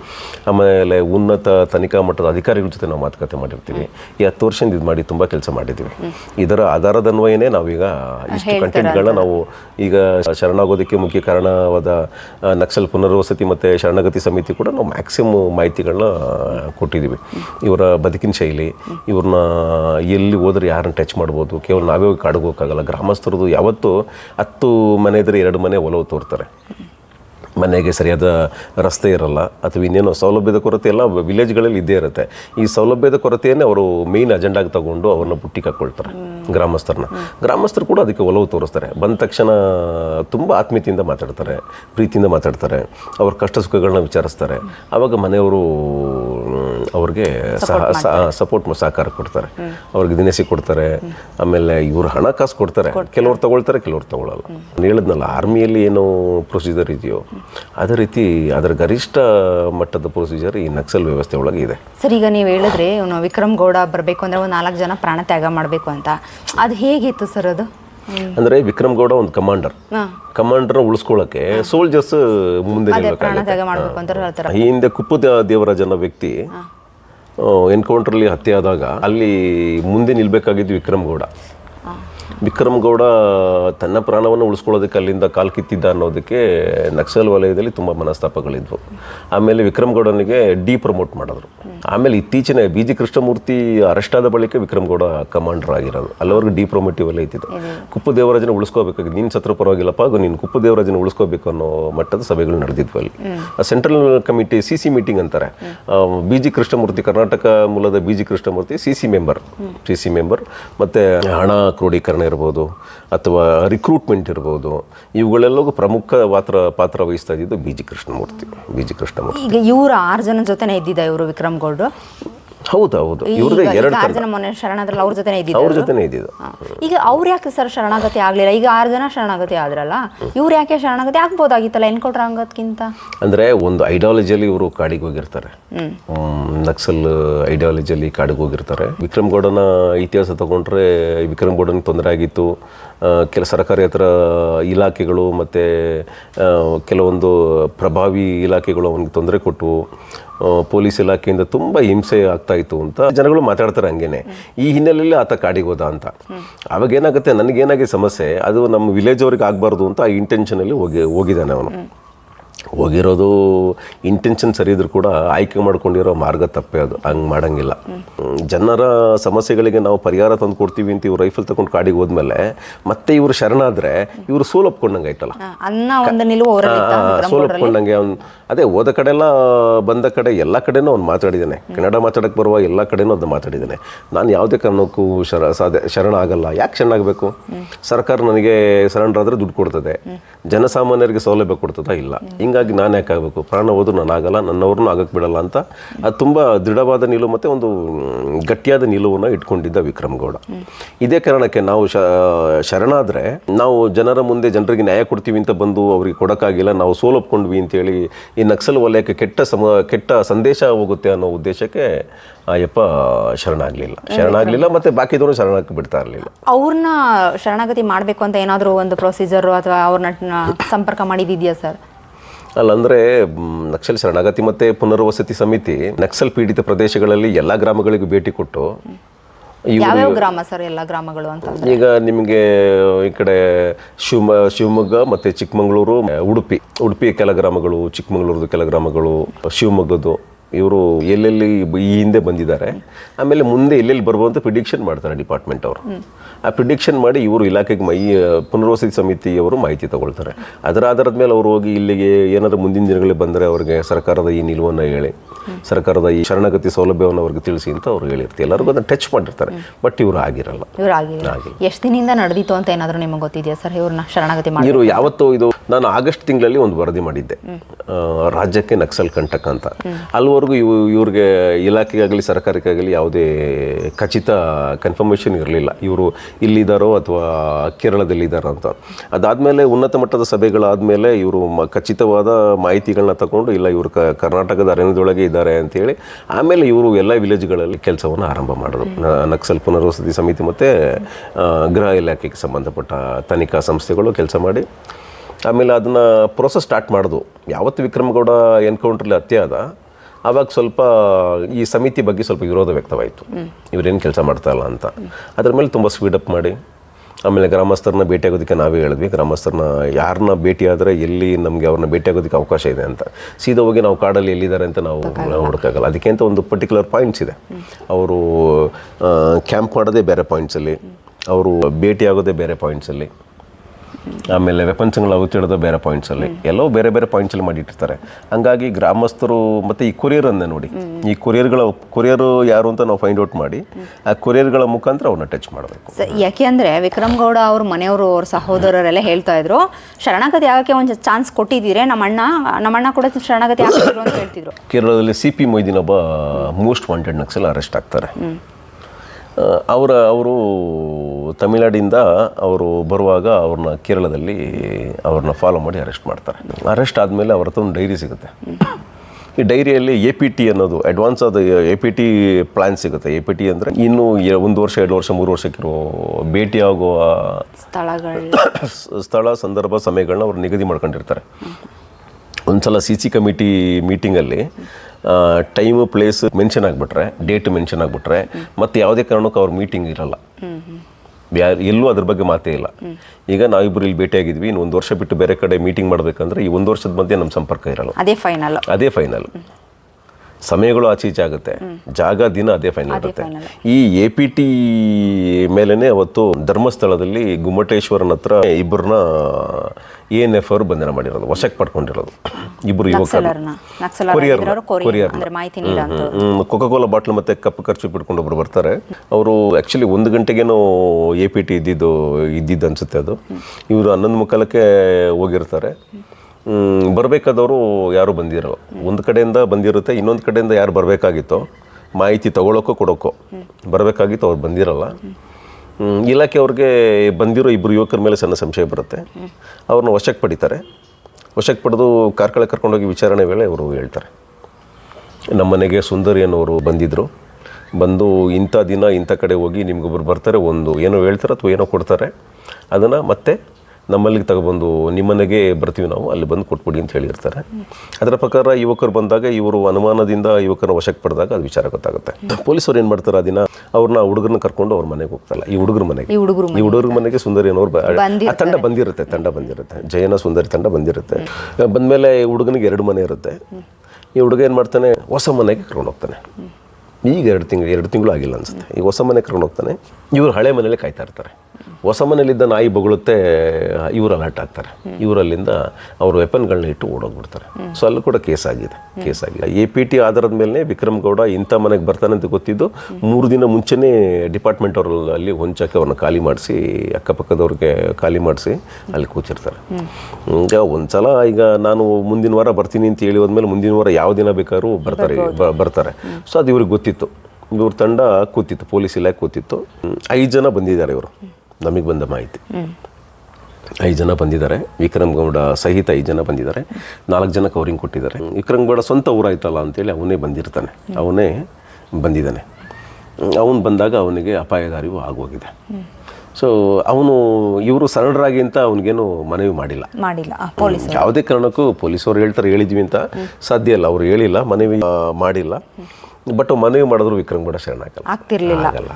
ಆಮೇಲೆ ಉನ್ನತ ತನಿಖಾ ಮಟ್ಟದ ಅಧಿಕಾರಿಗಳ ಜೊತೆ ನಾವು ಮಾತುಕತೆ ಮಾಡಿರ್ತೀವಿ. ಈ ಹತ್ತು ವರ್ಷದಿಂದ ಇದು ಮಾಡಿ ತುಂಬ ಕೆಲಸ ಮಾಡಿದ್ದೀವಿ. ಇದರ ಆಧಾರದನ್ವಯನೇ ನಾವೀಗ ಇಷ್ಟು ಕಂಟೆಂಟ್ಗಳನ್ನ ನಾವು ಈಗ ಶರಣಾಗೋದಕ್ಕೆ ಮುಖ್ಯ ಕಾರಣವಾದ ನಕ್ಸಲ್ ಪುನರ್ವಸತಿ ಮತ್ತು ಶರಣಗತಿ ಸಮಿತಿ ಕೂಡ ನಾವು ಮ್ಯಾಕ್ಸಿಮಮ್ ಮಾಹಿತಿಗಳನ್ನ ಕೊಟ್ಟಿದ್ದೀವಿ. ಇವರ ಬದುಕಿನ ಶೈಲಿ, ಇವ್ರನ್ನ ಎಲ್ಲಿ ಹೋದ್ರೆ ಯಾರನ್ನ ಟಚ್ ಮಾಡ್ಬೋದು, ಕೇವಲ ನಾವೇ ಹೋಗಿ ಹೋಗೋಕ್ಕಾಗಲ್ಲ ಗ್ರಾಮಸ್ಥರದು ಯಾವತ್ತೂ ಹತ್ತು ಮನೆ ಇದ್ರೆ ಎರಡು ಮನೆ ಒಲವು ತೋರ್ತಾರೆ. ಮನೆಗೆ ಸರಿಯಾದ ರಸ್ತೆ ಇರಲ್ಲ ಅಥವಾ ಇನ್ನೇನೋ ಸೌಲಭ್ಯದ ಕೊರತೆ ಎಲ್ಲ ವಿಲೇಜ್ಗಳಲ್ಲಿ ಇದ್ದೇ ಇರುತ್ತೆ. ಈ ಸೌಲಭ್ಯದ ಕೊರತೆಯನ್ನೇ ಅವರು ಮೇಯ್ನ್ ಅಜೆಂಡಾಗಿ ತಗೊಂಡು ಅವ್ರನ್ನ ಬುಟ್ಟಿ ಹಾಕ್ಕೊಳ್ತಾರೆ ಗ್ರಾಮಸ್ಥರನ್ನ. ಗ್ರಾಮಸ್ಥರು ಕೂಡ ಅದಕ್ಕೆ ಒಲವು ತೋರಿಸ್ತಾರೆ. ಬಂದ ತಕ್ಷಣ ತುಂಬ ಆತ್ಮೀಯತೆಯಿಂದ ಮಾತಾಡ್ತಾರೆ, ಪ್ರೀತಿಯಿಂದ ಮಾತಾಡ್ತಾರೆ, ಅವ್ರ ಕಷ್ಟ ಸುಖಗಳನ್ನ ವಿಚಾರಿಸ್ತಾರೆ. ಆವಾಗ ಮನೆಯವರು ಅವ್ರಿಗೆ ಸಹ ಸಪೋರ್ಟ್ ಸಹಕಾರ ಕೊಡ್ತಾರೆ. ಅವ್ರಿಗೆ ದಿನಸಿ ಕೊಡ್ತಾರೆ. ಆಮೇಲೆ ಇವರು ಹಣಕಾಸು ಕೊಡ್ತಾರೆ. ಕೆಲವ್ರು ತಗೊಳ್ತಾರೆ ಕೆಲವ್ರು ತಗೊಳ್ಳಲ್ಲ ನಾನು ಹೇಳಿದ್ನಲ್ಲ ಆರ್ಮಿಯಲ್ಲಿ ಏನು ಪ್ರೊಸೀಜರ್ ಇದೆಯೋ? ಅದೇ ರೀತಿ ಅದರ ಗರಿಷ್ಠ ಮಟ್ಟದ ಪ್ರೊಸೀಜರ್ ಈ ನಕ್ಸಲ್ ವ್ಯವಸ್ಥೆ ಒಳಗೆ ಇದೆ. ಸರ್ ಈಗ ನೀವು ಹೇಳಿದ್ರೆ ಇವನು ವಿಕ್ರಮ್ ಗೌಡ ಬರಬೇಕು ಅಂದರೆ ಒಂದು ನಾಲ್ಕು ಜನ ಪ್ರಾಣ ತ್ಯಾಗ ಮಾಡಬೇಕು ಅಂತ. ಅದು ಹೇಗಿತ್ತು ಸರ್ ಅದು? ಅಂದರೆ ವಿಕ್ರಮ್ ಗೌಡ ಒಂದು ಕಮಾಂಡರ್. ಕಮಾಂಡರ್ ಕಮಾಂಡರ್ನ ಉಳಿಸ್ಕೊಳ್ಳೋಕೆ ಸೋಲ್ಜರ್ಸ್ ಮುಂದೆ ಈ ಹಿಂದೆ ಕುಪ್ಪು ದೇವರಾಜ್ ಅನ್ನೋ ವ್ಯಕ್ತಿ ಎನ್ಕೌಂಟ್ರಲ್ಲಿ ಹತ್ಯೆ ಆದಾಗ ಅಲ್ಲಿ ಮುಂದೆ ನಿಲ್ಬೇಕಾಗಿದ್ದು ವಿಕ್ರಮ್ ಗೌಡ. ವಿಕ್ರಮ್ ಗೌಡ ತನ್ನ ಪ್ರಾಣವನ್ನು ಉಳಿಸ್ಕೊಳ್ಳೋದಕ್ಕೆ ಅಲ್ಲಿಂದ ಕಾಲು ಕಿತ್ತಿದ್ದ ಅನ್ನೋದಕ್ಕೆ ನಕ್ಸಲ್ ವಲಯದಲ್ಲಿ ತುಂಬ ಮನಸ್ತಾಪಗಳಿದ್ವು. ಆಮೇಲೆ ವಿಕ್ರಮ್ ಗೌಡನಿಗೆ ಡಿ ಪ್ರಮೋಟ್ ಮಾಡಿದ್ರು. ಆಮೇಲೆ ಇತ್ತೀಚಿನ ಬಿ ಜಿ ಕೃಷ್ಣಮೂರ್ತಿ ಅರೆಸ್ಟ್ ಆದ ಬಳಿಕ ವಿಕ್ರಮ್ ಗೌಡ ಕಮಾಂಡರ್ ಆಗಿರೋದು. ಅಲ್ಲವರೆಗೂ ಡಿ ಪ್ರಮೋಟಿವ್ ಎಲ್ಲ ಇದ್ದಿದ್ದು ಕುಪ್ಪು ದೇವರಾಜನ ಉಳಿಸ್ಕೋಬೇಕಾಗಿ ನೀನು ಸತ್ರ ಪರವಾಗಿಲ್ಲಪ್ಪ ಹಾಗೂ ನೀನು ಕುಪ್ಪು ದೇವರಾಜನ ಉಳಿಸ್ಕೋಬೇಕು ಅನ್ನೋ ಮಟ್ಟದ ಸಭೆಗಳು ನಡೆದಿದ್ವು ಅಲ್ಲಿ. Central committee C C meeting ಅಂತಾರೆ. ಬಿ ಜಿ ಕೃಷ್ಣಮೂರ್ತಿ ಕರ್ನಾಟಕ ಮೂಲದ B G Krishnamurthy C C member. C C member. ಮತ್ತು ಹಣ ಕ್ರೋಢೀಕರಣ ಇರ್ಬೋದು, ಅಥವಾ ರಿಕ್ರೂಟ್ಮೆಂಟ್ ಇರ್ಬೋದು, ಇವುಗಳೆಲ್ಲವೂ ಪ್ರಮುಖ ಪಾತ್ರ ಪಾತ್ರ ವಹಿಸ್ತಾ ಇದ್ದಿದ್ದು B G Krishnamurthy, B G Krishnamurthy. ಈಗ ಇವರು ಆರು ಜನ ಜೊತೆನೇ ಇದ್ದಿದ್ದ ಇವರು ವಿಕ್ರಮ್ ಗೌಡ್ರು? ಹೌದು ಹೌದು. ಇವ್ರದೇ ಎರಡು ಆರು ಜನ ಮೊನ್ನೆ ಶರಣಾದ್ರಲ್ಲ ಅವ್ರ ಜೊತೆನೇ ಇದ್ದಿದ್ದು ಅವ್ರ ಜೊತೆ ಇದ್ದಿದ್ದು. ಈಗ ಅವ್ರು ಯಾಕೆ ಸರ್ ಶರಣಾಗತಿ ಆಗಲಿಲ್ಲ? ಈಗ ಆರು ಜನ ಶರಣಾಗತಿ ಆದ್ರಲ್ಲ ಇವ್ರು ಯಾಕೆ ಶರಣಾಗತಿ ಆಗ್ಬೋದಾಗಿತ್ತಲ್ಲ ಎನ್ಕೌಂಟರ್ ಆಗೋಕ್ಕಿಂತ ಅಂದರೆ ಒಂದು ಐಡಿಯಾಲಜಿಯಲ್ಲಿ ಇವರು ಕಾಡಿಗೆ ಹೋಗಿರ್ತಾರೆ. ನಕ್ಸಲ್ ಐಡಿಯಾಲಜಿಯಲ್ಲಿ ಕಾಡಿಗೆ ಹೋಗಿರ್ತಾರೆ. ವಿಕ್ರಮ್ ಗೌಡನ ಇತಿಹಾಸ ತಗೊಂಡ್ರೆ ವಿಕ್ರಮ್ ಗೌಡನ ತೊಂದರೆ ಆಗಿತ್ತು. ಕೆಲ ಸರ್ಕಾರಿ ಹತ್ರ ಇಲಾಖೆಗಳು ಮತ್ತು ಕೆಲವೊಂದು ಪ್ರಭಾವಿ ಇಲಾಖೆಗಳು ಅವನಿಗೆ ತೊಂದರೆ ಕೊಟ್ಟವು ಪೊಲೀಸ್ ಇಲಾಖೆಯಿಂದ ತುಂಬ ಹಿಂಸೆ ಆಗ್ತಾ ಇತ್ತು ಅಂತ ಜನಗಳು ಮಾತಾಡ್ತಾರೆ ಹಂಗೇನೆ. ಈ ಹಿನ್ನೆಲೆಯಲ್ಲಿ ಆತ ಕಾಡಿಗೆ ಹೋದ ಅಂತ. ಅವಾಗ ಏನಾಗುತ್ತೆ ನನಗೇನಾಗಿ ಸಮಸ್ಯೆ, ಅದು ನಮ್ಮ ವಿಲೇಜ್ ಅವ್ರಿಗೆ ಆಗಬಾರ್ದು ಅಂತ ಆ ಇಂಟೆನ್ಷನಲ್ಲಿ ಹೋಗಿ, ಹೋಗಿದ್ದಾನೆ ಅವನು. ಹೋಗಿರೋದು ಇಂಟೆನ್ಷನ್ ಸರಿ ಇದ್ರೂ ಕೂಡ ಆಯ್ಕೆ ಮಾಡ್ಕೊಂಡಿರೋ ಮಾರ್ಗ ತಪ್ಪೇ ಅದು. ಹಂಗೆ ಮಾಡೋಂಗಿಲ್ಲ. ಜನರ ಸಮಸ್ಯೆಗಳಿಗೆ ನಾವು ಪರಿಹಾರ ತಂದು ಕೊಡ್ತೀವಿ ಅಂತ ಇವ್ರು ರೈಫಲ್ ತಗೊಂಡು ಕಾಡಿಗೆ ಹೋದ್ಮೇಲೆ ಮತ್ತೆ ಇವರು ಶರಣಾದ್ರೆ ಇವರು ಸೋಲೊಪ್ಕೊಂಡಂಗೆ ಆಯ್ತಲ್ಲ? ಸೋಲೊಪ್ಕೊಂಡಂಗೆ ಅವ್ನು ಅದೇ, ಹೋದ ಕಡೆ ಎಲ್ಲ ಬಂದ ಕಡೆ ಎಲ್ಲ ಕಡೆನೂ ಅವ್ನು ಮಾತಾಡಿದ್ದಾನೆ ಕನ್ನಡ ಮಾತಾಡಕ್ಕೆ ಬರುವ ಎಲ್ಲ ಕಡೆನೂ ಅದನ್ನ ಮಾತಾಡಿದ್ದಾನೆ ನಾನು ಯಾವುದೇ ಕಾರಣಕ್ಕೂ ಶರ, ಸಾಧ್ಯ, ಶರಣ ಆಗಲ್ಲ. ಯಾಕೆ ಶರಣಾಗಬೇಕು ಸರ್ಕಾರ ನನಗೆ ಶರಣರಾದರೆ ದುಡ್ಡು ಕೊಡ್ತದೆ. ಜನಸಾಮಾನ್ಯರಿಗೆ ಸೌಲಭ್ಯ ಕೊಡ್ತದಾ? ಇಲ್ಲ. ಹಿಂಗಾಗಿ ನಾನು ಯಾಕೆ ಆಗಬೇಕು? ಪ್ರಾಣ ಹೋದ್ರು ನಾನು ಆಗಲ್ಲ, ನನ್ನವ್ರನ್ನೂ ಆಗಕ್ಕೆ ಬಿಡಲ್ಲ ಅಂತ ಅದು ತುಂಬ ದೃಢವಾದ ನಿಲುವು ಮತ್ತು ಒಂದು ಗಟ್ಟಿಯಾದ ನಿಲುವನ್ನು ಇಟ್ಕೊಂಡಿದ್ದ ವಿಕ್ರಮ್ ಗೌಡ ಇದೇ ಕಾರಣಕ್ಕೆ ನಾವು ಶ, ಶರಣಾದರೆ ನಾವು ಜನರ ಮುಂದೆ ಜನರಿಗೆ ನ್ಯಾಯ ಕೊಡ್ತೀವಿ ಅಂತ ಬಂದು ಅವ್ರಿಗೆ ಕೊಡೋಕ್ಕಾಗಿಲ್ಲ, ನಾವು ಸೋಲೊಪ್ಕೊಂಡ್ವಿ ಅಂತೇಳಿ ಈ ನಕ್ಸಲ್ ವಲಯಕ್ಕೆ ಕೆಟ್ಟ ಸಮ ಕೆಟ್ಟ ಸಂದೇಶ ಹೋಗುತ್ತೆ ಅನ್ನೋ ಉದ್ದೇಶಕ್ಕೆ ಅಯ್ಯಪ್ಪ ಶರಣಾಗಲಿಲ್ಲ. ಶರಣಾಗಲಿಲ್ಲ ಮತ್ತು ಬಾಕಿದವರು ಶರಣಕ್ಕೆ ಬಿಡ್ತಾ ಇರಲಿಲ್ಲ. ಅವ್ರನ್ನ ಶರಣಾಗತಿ ಮಾಡಬೇಕು ಅಂತ ಏನಾದರೂ ಒಂದು ಪ್ರೊಸೀಜರು ಅಥವಾ ಅವ್ರನ್ನ ಸಂಪರ್ಕ ಮಾಡಿದಿದೆಯಾ ಸರ್? ಅಲ್ಲಂದರೆ ನಕ್ಸಲ್ ಶರಣಾಗತಿ ಮತ್ತು ಪುನರ್ವಸತಿ ಸಮಿತಿ ನಕ್ಸಲ್ ಪೀಡಿತ ಪ್ರದೇಶಗಳಲ್ಲಿ ಎಲ್ಲ ಗ್ರಾಮಗಳಿಗೂ ಭೇಟಿ ಕೊಟ್ಟು ಯಾವ್ಯಾವ ಗ್ರಾಮ ಸರ್ ಎಲ್ಲ ಗ್ರಾಮಗಳು ಅಂತ ಈಗ ನಿಮಗೆ ಈ ಕಡೆ ಶಿವಮ ಶಿವಮೊಗ್ಗ ಮತ್ತು ಚಿಕ್ಕಮಗಳೂರು ಉಡುಪಿ ಉಡುಪಿ ಕೆಲ ಗ್ರಾಮಗಳು ಚಿಕ್ಕಮಗಳೂರದು ಕೆಲ ಗ್ರಾಮಗಳು ಶಿವಮೊಗ್ಗದ್ದು. ಇವರು ಎಲ್ಲೆಲ್ಲಿ ಈ ಹಿಂದೆ ಬಂದಿದ್ದಾರೆ ಆಮೇಲೆ ಮುಂದೆ ಎಲ್ಲೆಲ್ಲಿ ಬರ್ಬೋದು ಅಂತ ಪ್ರಿಡಿಕ್ಷನ್ ಮಾಡ್ತಾರೆ ಡಿಪಾರ್ಟ್ಮೆಂಟ್ ಅವರು. ಆ ಪ್ರಿಡಿಕ್ಷನ್ ಮಾಡಿ ಇವರು ಇಲಾಖೆಗೆ ಮೈ ಪುನರ್ವಸತಿ ಸಮಿತಿಯವರು ಮಾಹಿತಿ ತಗೊಳ್ತಾರೆ. ಅದರ ಆಧಾರದ ಮೇಲೆ ಅವರು ಹೋಗಿ ಇಲ್ಲಿಗೆ ಏನಾದರೂ ಮುಂದಿನ ದಿನಗಳಲ್ಲಿ ಬಂದರೆ ಅವ್ರಿಗೆ ಸರ್ಕಾರದ ಈ ನಿಲುವನ್ನು ಹೇಳಿ ಸರ್ಕಾರದ ಈ ಶರಣಗತಿ ಸೌಲಭ್ಯವನ್ನು ಅವ್ರಿಗೆ ತಿಳಿಸಿ ಅಂತ ಅವ್ರು ಹೇಳಿರ್ತಾರೆ. ಎಲ್ಲರಿಗೂ ಅದನ್ನು ಟಚ್ ಮಾಡಿರ್ತಾರೆ. ಬಟ್ ಇವರು ಆಗಿರಲ್ಲ. ಇವರು ಆಗಿಲ್ಲ. ಎಷ್ಟು ದಿನದಿಂದ ನಡೆದಿತ್ತು ಅಂತ ಏನಾದರೂ ನಿಮಗೆ ಗೊತ್ತಿದೆಯಾ ಸರ್ ಇವ್ರನ್ನ ಶರಣಾಗತಿ ಮಾಡಿ? ಇವರು ಯಾವತ್ತೂ ಇದು ನಾನು ಆಗಸ್ಟ್ ತಿಂಗಳಲ್ಲಿ ಒಂದು ವರದಿ ಮಾಡಿದ್ದೆ. ರಾಜ್ಯಕ್ಕೆ ನಕ್ಸಲ್ ಕಂಟಕ ಅಂತ. ಅಲ್ಲಿವರೆಗೂ ಇವು ಇವ್ರಿಗೆ ಇಲಾಖೆಗಾಗಲಿ, ಸರ್ಕಾರಕ್ಕಾಗಲಿ ಯಾವುದೇ ಖಚಿತ ಕನ್ಫರ್ಮೇಷನ್ ಇರಲಿಲ್ಲ. ಇವರು ಇಲ್ಲಿದ್ದಾರೋ ಅಥವಾ ಕೇರಳದಲ್ಲಿದ್ದಾರೋ ಅಂತ. ಅದಾದಮೇಲೆ ಉನ್ನತ ಮಟ್ಟದ ಸಭೆಗಳಾದಮೇಲೆ ಇವರು ಮ ಖಚಿತವಾದ ಮಾಹಿತಿಗಳನ್ನ ತಗೊಂಡು, ಇಲ್ಲ ಇವರು ಕ ಕರ್ನಾಟಕದ ಅರಣ್ಯದೊಳಗೆ ಇದ್ದಾರೆ ಅಂತೇಳಿ, ಆಮೇಲೆ ಇವರು ಎಲ್ಲ ವಿಲೇಜ್ಗಳಲ್ಲಿ ಕೆಲಸವನ್ನು ಆರಂಭ ಮಾಡಿದ್ರು. ನಕ್ಸಲ್ ಪುನರ್ವಸತಿ ಸಮಿತಿ ಮತ್ತು ಗೃಹ ಇಲಾಖೆಗೆ ಸಂಬಂಧಪಟ್ಟ ತನಿಖಾ ಸಂಸ್ಥೆಗಳು ಕೆಲಸ ಮಾಡಿ, ಆಮೇಲೆ ಅದನ್ನು ಪ್ರೋಸೆಸ್ ಸ್ಟಾರ್ಟ್ ಮಾಡೋದು. ಯಾವತ್ತು ವಿಕ್ರಮಗೌಡ ಎನ್ಕೌಂಟ್ರಲ್ಲಿ ಹತ್ಯೆ ಆದ ಆವಾಗ ಸ್ವಲ್ಪ ಈ ಸಮಿತಿ ಬಗ್ಗೆ ಸ್ವಲ್ಪ ವಿರೋಧ ವ್ಯಕ್ತವಾಯಿತು. ಇವರೇನು ಕೆಲಸ ಮಾಡ್ತಾ ಇಲ್ಲ ಅಂತ. ಅದ್ರ ಮೇಲೆ ತುಂಬ ಸ್ಪೀಡಪ್ ಮಾಡಿ ಆಮೇಲೆ ಗ್ರಾಮಸ್ಥರನ್ನ ಭೇಟಿಯಾಗೋದಕ್ಕೆ ನಾವೇ ಹೇಳಿದ್ವಿ. ಗ್ರಾಮಸ್ಥರನ್ನ ಯಾರನ್ನ ಭೇಟಿ ಆದರೆ ಎಲ್ಲಿ ನಮಗೆ ಅವ್ರನ್ನ ಭೇಟಿಯಾಗೋದಕ್ಕೆ ಅವಕಾಶ ಇದೆ ಅಂತ. ಸೀದಾ ಹೋಗಿ ನಾವು ಕಾಡಲ್ಲಿ ಎಲ್ಲಿದ್ದಾರೆ ಅಂತ ನಾವು ಹುಡುಕಾಗಲ್ಲ ಅದಕ್ಕೆ ಅಂತ ಒಂದು ಪರ್ಟಿಕ್ಯುಲರ್ ಪಾಯಿಂಟ್ಸ್ ಇದೆ. ಅವರು ಕ್ಯಾಂಪ್ ಮಾಡೋದೇ ಬೇರೆ ಪಾಯಿಂಟ್ಸಲ್ಲಿ ಅವರು ಭೇಟಿ ಆಗೋದೇ ಬೇರೆ ಪಾಯಿಂಟ್ಸಲ್ಲಿ ಆಮೇಲೆ ವೆಪನ್ಸ್ಗಳ ಅವತಿಡೋದು ಬೇರೆ ಪಾಯಿಂಟ್ಸಲ್ಲಿ ಎಲ್ಲೋ ಬೇರೆ ಬೇರೆ ಪಾಯಿಂಟ್ಸಲ್ಲಿ ಮಾಡಿಟ್ಟಿರ್ತಾರೆ. ಹಂಗಾಗಿ ಗ್ರಾಮಸ್ಥರು ಮತ್ತು ಈ ಕೊರಿಯರ್ ಅಂದೆ ನೋಡಿ. ಈ ಕೊರಿಯರ್ಗಳ ಕೊರಿಯರು ಯಾರು ಅಂತ ನಾವು ಫೈಂಡ್ ಔಟ್ ಮಾಡಿ ಆ ಕೊರಿಯರ್ಗಳ ಮುಖಾಂತರ ಅವ್ರನ್ನ ಟಚ್ ಮಾಡಬೇಕು. ಯಾಕೆ ಅಂದರೆ ವಿಕ್ರಮ್ ಗೌಡ ಅವ್ರ ಮನೆಯವರು ಅವ್ರ ಸಹೋದರರೆಲ್ಲ ಹೇಳ್ತಾ ಇದ್ರು ಶರಣಾಗತಿ ಆಗಕ್ಕೆ ಒಂದು ಚಾನ್ಸ್ ಕೊಟ್ಟಿದ್ದೀರಿ ನಮ್ಮ ಅಣ್ಣ ನಮ್ಮ ಅಣ್ಣ ಕೂಡ ಶರಣಾಗತಿ ಆಗ್ತಿದ್ರು ಅಂತ ಹೇಳ್ತಿದ್ರು. ಕೇರಳದಲ್ಲಿ ಸಿ ಪಿ ಮೊಯ್ದಿನ ಒಬ್ಬ ಮೋಸ್ಟ್ ವಾಂಟೆಡ್ ನಕ್ಸಲ್ ಅರೆಸ್ಟ್ ಆಗ್ತಾರೆ. ಅವರ ಅವರು ತಮಿಳ್ನಾಡಿಂದ ಅವರು ಬರುವಾಗ ಅವ್ರನ್ನ ಕೇರಳದಲ್ಲಿ ಅವ್ರನ್ನ ಫಾಲೋ ಮಾಡಿ ಅರೆಸ್ಟ್ ಮಾಡ್ತಾರೆ. ಅರೆಸ್ಟ್ ಆದಮೇಲೆ ಅವ್ರ ಹತ್ರ ಒಂದು ಡೈರಿ ಸಿಗುತ್ತೆ. ಈ ಡೈರಿಯಲ್ಲಿ ಎ ಪಿ ಟಿ ಅನ್ನೋದು ಅಡ್ವಾನ್ಸ್ ಆದ ಎ ಪಿ ಟಿ ಪ್ಲ್ಯಾನ್ ಸಿಗುತ್ತೆ. ಎ ಪಿ ಟಿ ಅಂದರೆ ಇನ್ನೂ ಒಂದು ವರ್ಷ ಎರಡು ವರ್ಷ ಮೂರು ವರ್ಷಕ್ಕಿರೋ ಭೇಟಿಯಾಗುವ ಸ್ಥಳಗಳು. ಸ್ಥಳ ಸಂದರ್ಭ ಸಮಯಗಳನ್ನ ಅವ್ರು ನಿಗದಿ ಮಾಡ್ಕೊಂಡಿರ್ತಾರೆ. ಒಂದು ಸಲ ಸಿ ಸಿ ಕಮಿಟಿ ಮೀಟಿಂಗಲ್ಲಿ ಟೈಮು ಪ್ಲೇಸ್ ಮೆನ್ಷನ್ ಆಗಿಬಿಟ್ರೆ ಡೇಟ್ ಮೆನ್ಷನ್ ಆಗಿಬಿಟ್ರೆ ಮತ್ತು ಯಾವುದೇ ಕಾರಣಕ್ಕೂ ಅವ್ರ ಮೀಟಿಂಗ್ ಇರಲ್ಲ. ಯಾರು ಎಲ್ಲೂ ಅದ್ರ ಬಗ್ಗೆ ಮಾತೇ ಇಲ್ಲ. ಈಗ ನಾವಿಬ್ಬರು ಇಲ್ಲಿ ಭೇಟಿಯಾಗಿದ್ವಿ ಇನ್ನು ಒಂದು ವರ್ಷ ಬಿಟ್ಟು ಬೇರೆ ಕಡೆ ಮೀಟಿಂಗ್ ಮಾಡಬೇಕಂದ್ರೆ ಈ ಒಂದು ವರ್ಷದ ಮಧ್ಯೆ ನಮ್ಮ ಸಂಪರ್ಕ ಇರಲ್ಲ. ಅದೇ ಫೈನಲ್ ಅದೇ ಫೈನಲ್ ಸಮಯಗಳು ಆಚೆ ಈಚೆ ಆಗುತ್ತೆ. ಜಾಗ ದಿನ ಅದೇ ಫೈನಲ್ ಆಗುತ್ತೆ ಈ ಎ ಪಿ ಟಿ ಮೇಲೇ ಅವತ್ತು ಧರ್ಮಸ್ಥಳದಲ್ಲಿ ಗುಮ್ಮಟೇಶ್ವರನ ಹತ್ರ ಇಬ್ಬರನ್ನ ಎ ಎನ್ ಎಫ್ ಅವರು ಬಂಧನ ಮಾಡಿರೋದು ವಶಕ್ಕೆ ಪಡ್ಕೊಂಡಿರೋದು. ಇಬ್ಬರು ಯುವಕರು. ಕೊರಿಯರ್ ಕೊರಿಯರ್ ಕೋಲಾ ಬಾಟ್ಲ್ ಮತ್ತೆ ಕಪ್ಪು ಖರ್ಚು ಬಿಟ್ಕೊಂಡು ಒಬ್ರು ಬರ್ತಾರೆ. ಅವರು ಆಕ್ಚುಲಿ ಒಂದು ಗಂಟೆಗೇನೋ ಎ ಪಿ ಟಿ ಇದ್ದಿದ್ದು ಇದ್ದಿದ್ದು ಅನ್ಸುತ್ತೆ ಅದು. ಇವರು ಹನ್ನೊಂದು ಮುಕ್ಕಾಲಕ್ಕೆ ಹೋಗಿರ್ತಾರೆ. ಬರಬೇಕಾದವರು ಯಾರು ಬಂದಿರೋ ಒಂದು ಕಡೆಯಿಂದ ಬಂದಿರುತ್ತೆ, ಇನ್ನೊಂದು ಕಡೆಯಿಂದ ಯಾರು ಬರಬೇಕಾಗಿತ್ತೋ ಮಾಹಿತಿ ತಗೊಳ್ಳೋಕ್ಕೋ ಕೊಡೋಕ್ಕೋ ಬರಬೇಕಾಗಿತ್ತು, ಅವ್ರು ಬಂದಿರಲ್ಲ. ಇಲಾಖೆ ಅವ್ರಿಗೆ ಬಂದಿರೋ ಇಬ್ಬರು ಯುವಕರ ಮೇಲೆ ಸಣ್ಣ ಸಂಶಯ ಬರುತ್ತೆ. ಅವ್ರನ್ನ ವಶಕ್ಕೆ ಪಡಿತಾರೆ. ವಶಕ್ಕೆ ಪಡೆದು ಕಾರ್ಕಳ ಕರ್ಕೊಂಡೋಗಿ ವಿಚಾರಣೆ ವೇಳೆ ಅವರು ಹೇಳ್ತಾರೆ. ನಮ್ಮ ಮನೆಗೆ ಸುಂದರಿ ಅನ್ನೋರು ಬಂದಿದ್ದರು ಬಂದು ಇಂಥ ದಿನ ಇಂಥ ಕಡೆ ಹೋಗಿ ನಿಮ್ಗೊಬ್ರು ಬರ್ತಾರೆ, ಒಂದು ಏನೋ ಹೇಳ್ತಾರೆ ಅಥವಾ ಏನೋ ಕೊಡ್ತಾರೆ. ಅದನ್ನು ಮತ್ತೆ ನಮ್ಮಲ್ಲಿಗೆ ತಗೊಬಂದು ನಿಮ್ಮನೆಗೆ ಬರ್ತೀವಿ ನಾವು ಅಲ್ಲಿ ಬಂದು ಕೊಟ್ಬಿಡಿ ಅಂತ ಹೇಳಿರ್ತಾರೆ. ಅದರ ಪ್ರಕಾರ ಯುವಕರು ಬಂದಾಗ ಇವರು ಅನುಮಾನದಿಂದ ಯುವಕರನ್ನ ವಶಕ್ಕೆ ಪಡೆದಾಗ ಅದು ವಿಚಾರ ಗೊತ್ತಾಗುತ್ತೆ. ಪೊಲೀಸರು ಏನು ಮಾಡ್ತಾರೆ ಆ ದಿನ? ಅವ್ರನ್ನ ಹುಡುಗರನ್ನ ಕರ್ಕೊಂಡು ಅವ್ರ ಮನೆಗೆ ಹೋಗ್ತಾರಲ್ಲ ಈ ಹುಡುಗರ ಮನೆಗೆ. ಈ ಹುಡುಗರು ಈ ಹುಡುಗರ ಮನೆಗೆ ಸುಂದರಿ ಅನ್ನೋರು ತಂಡ ಬಂದಿರುತ್ತೆ ತಂಡ ಬಂದಿರುತ್ತೆ. ಜಯನ ಸುಂದರಿ ತಂಡ ಬಂದಿರುತ್ತೆ. ಬಂದಮೇಲೆ ಈ ಹುಡುಗನಿಗೆ ಎರಡು ಮನೆ ಇರುತ್ತೆ. ಈ ಹುಡುಗ ಏನು ಮಾಡ್ತಾನೆ? ಹೊಸ ಮನೆಗೆ ಕರ್ಕೊಂಡು ಹೋಗ್ತಾನೆ. ಈಗ ಎರಡು ತಿಂಗಳು ಎರಡು ತಿಂಗಳು ಆಗಿಲ್ಲ ಅನ್ಸುತ್ತೆ. ಈಗ ಹೊಸ ಮನೆ ಕರ್ಕೊಂಡು ಹೋಗ್ತಾನೆ. ಇವರು ಹಳೆ ಮನೇಲಿ ಕಾಯ್ತಾ ಇರ್ತಾರೆ. ಹೊಸ ಮನೇಲಿದ್ದ ನಾಯಿ ಬೊಗಳುತ್ತೆ ಇವರು ಅಲರ್ಟ್ ಆಗ್ತಾರೆ. ಇವರಲ್ಲಿಂದ ಅವರು ವೆಪನ್ಗಳನ್ನ ಇಟ್ಟು ಓಡೋಗ್ಬಿಡ್ತಾರೆ. ಸೊ ಅಲ್ಲೂ ಕೂಡ ಕೇಸ್ ಆಗಿದೆ ಕೇಸ್ ಆಗಿದೆ ಎ ಪಿ ಟಿ ಆಧಾರದ ಮೇಲೆ ವಿಕ್ರಮ್ ಗೌಡ ಇಂಥ ಮನೆಗೆ ಬರ್ತಾನೆ ಅಂತ ಗೊತ್ತಿದ್ದು ಮೂರು ದಿನ ಮುಂಚೆನೇ ಡಿಪಾರ್ಟ್ಮೆಂಟ್ ಅವರು ಅಲ್ಲಿ ಹೊಂಚಕ್ಕೆ ಅವ್ರನ್ನ ಖಾಲಿ ಮಾಡಿಸಿ ಅಕ್ಕಪಕ್ಕದವ್ರಿಗೆ ಖಾಲಿ ಮಾಡಿಸಿ ಅಲ್ಲಿ ಕೂತಿರ್ತಾರೆ. ಈಗ ಒಂದ್ಸಲ ಈಗ ನಾನು ಮುಂದಿನ ವಾರ ಬರ್ತೀನಿ ಅಂತ ಹೇಳಿ ಹೋದ್ಮೇಲೆ ಮುಂದಿನ ವಾರ ಯಾವ ದಿನ ಬೇಕಾದ್ರೂ ಬರ್ತಾರೆ ಬರ್ತಾರೆ. ಸೊ ಅದು ಇವ್ರಿಗೆ ಗೊತ್ತಿತ್ತು. ಇವ್ರ ತಂಡ ಕೂತಿತ್ತು ಪೊಲೀಸ್ ಇಲಾಖೆ ಕೂತಿತ್ತು. ಐದು ಜನ ಬಂದಿದ್ದಾರೆ ಇವರು. ನಮಗೆ ಬಂದ ಮಾಹಿತಿ. ಐದು ಜನ ಬಂದಿದ್ದಾರೆ. ವಿಕ್ರಮ್ ಗೌಡ ಸಹಿತ ಐದು ಜನ ಬಂದಿದ್ದಾರೆ. ನಾಲ್ಕು ಜನ ಕವರಿಂಗ್ ಕೊಟ್ಟಿದ್ದಾರೆ. ವಿಕ್ರಮ್ ಗೌಡ ಸ್ವಂತ ಊರಾಯ್ತಲ್ಲ ಅಂತೇಳಿ ಅವನೇ ಬಂದಿರ್ತಾನೆ. ಅವನೇ ಬಂದಿದ್ದಾನೆ. ಅವನು ಬಂದಾಗ ಅವನಿಗೆ ಅಪಾಯದ ಅರಿವು ಆಗೋಗಿದೆ ಸೊ ಅವನು ಇವರು ಸರಳರಾಗಿ ಅಂತ ಅವನಿಗೇನು ಮನವಿ ಮಾಡಿಲ್ಲ. ಮಾಡಿಲ್ಲ. ಯಾವುದೇ ಕಾರಣಕ್ಕೂ ಪೊಲೀಸವ್ರು ಹೇಳ್ತಾರೆ ಹೇಳಿದ್ವಿ ಅಂತ ಸಾಧ್ಯ ಇಲ್ಲ. ಅವ್ರು ಹೇಳಿಲ್ಲ ಮನವಿ ಮಾಡಿಲ್ಲ. ಬಟ್ ಮನವಿ ಮಾಡಿದ್ರು ವಿಕ್ರಮ್ ಕೂಡ ಶರಣಾಗಲ್ಲ ಆಗ್ತಿರ್ಲಿಲ್ಲ. ಆಗಲ್ಲ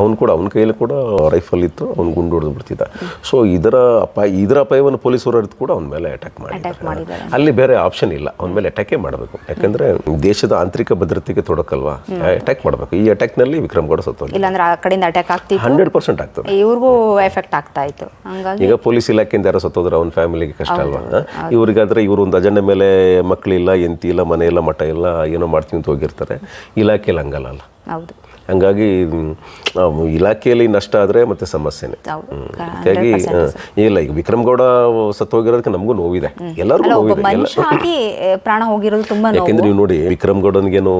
ಅವನು ಕೂಡ ಅವನ ಕೈಯಲ್ಲಿ ಕೂಡ ರೈಫಲ್ ಇತ್ತು ಅವ್ನು ಗುಂಡು ಹೊಡೆದು ಬಿಡ್ತಿದ್ದ. ಸೊ ಇದರ ಅಪಾಯ ಇದರ ಅಪಾಯವನ್ನು ಪೊಲೀಸರು ಅರಿತು ಕೂಡ ಅವನ ಮೇಲೆ ಅಟ್ಯಾಕ್ ಮಾಡಿದ್ದಾರೆ. ಮಾಡಿದ್ದಾರೆ. ಅಲ್ಲಿ ಬೇರೆ ಆಪ್ಷನ್ ಇಲ್ಲ. ಅವನ ಮೇಲೆ ಅಟ್ಯಾಕೇ ಮಾಡಬೇಕು. ಯಾಕಂದ್ರೆ ದೇಶದ ಆಂತರಿಕ ಭದ್ರತೆಗೆ ತೊಡಕಲ್ವಾ? ಅಟ್ಯಾಕ್ ಮಾಡಬೇಕು. ಈ ಅಟ್ಯಾಕ್ನಲ್ಲಿ ವಿಕ್ರಮ್ ಕೂಡ ಸತ್ತು ಇಲ್ಲಾಂದ್ರೆ ಆ ಕಡೆಯಿಂದ ಅಟ್ಯಾಕ್ ಆಗ್ತಿತ್ತು. ಹಂಡ್ರೆಡ್ ಪರ್ಸೆಂಟ್ ಆಗ್ತದೆ. ಇವ್ರಿಗೂ ಎಫೆಕ್ಟ್ ಆಗ್ತಾ ಇತ್ತು. ಹಂಗಾಗಿ ಈಗ ಪೊಲೀಸ್ ಇಲಾಖೆಯಿಂದ ಯಾರೋ ಸತ್ತೋದ್ರೆ ಅವನ ಫ್ಯಾಮಿಲಿಗೆ ಕಷ್ಟ ಅಲ್ವಾ? ಇವ್ರಿಗಾದ್ರೆ ಇವರು ಒಂದು ಅಜೆಂಡ ಮೇಲೆ ಮಕ್ಕಳಿಲ್ಲ ಎಂತಿ ಇಲ್ಲ ಮನೆ ಇಲ್ಲ ಮಠ ಇಲ್ಲ ಏನೋ ಮಾಡ್ತೀನಿ ಅಂತ ಹೋಗಿರ್ತಾರೆ. ಇಲಾಖೆಯಲ್ಲಿ ಹಂಗಲ್ಲ ಅಲ್ಲ ಹೌದು. ಹಂಗಾಗಿ ಇಲಾಖೆಯಲ್ಲಿ ನಷ್ಟ ಆದರೆ ಮತ್ತೆ ಸಮಸ್ಯೆನೆ. ಹಾಗಾಗಿ ಇಲ್ಲ ಈಗ ವಿಕ್ರಮ್ ಗೌಡ ಸತ್ತೋಗಿರೋದಕ್ಕೆ ನಮಗೂ ನೋವಿದೆ. ಎಲ್ಲರಿಗೂ ನೋವಿದೆ. ಪ್ರಾಣ ಹೋಗಿರೋದು ತುಂಬಾ ನೋವು ಯಾಕೆಂದ್ರೆ ನೀವು. ನೋಡಿ ವಿಕ್ರಮ್ ಗೌಡನ್ಗೇನು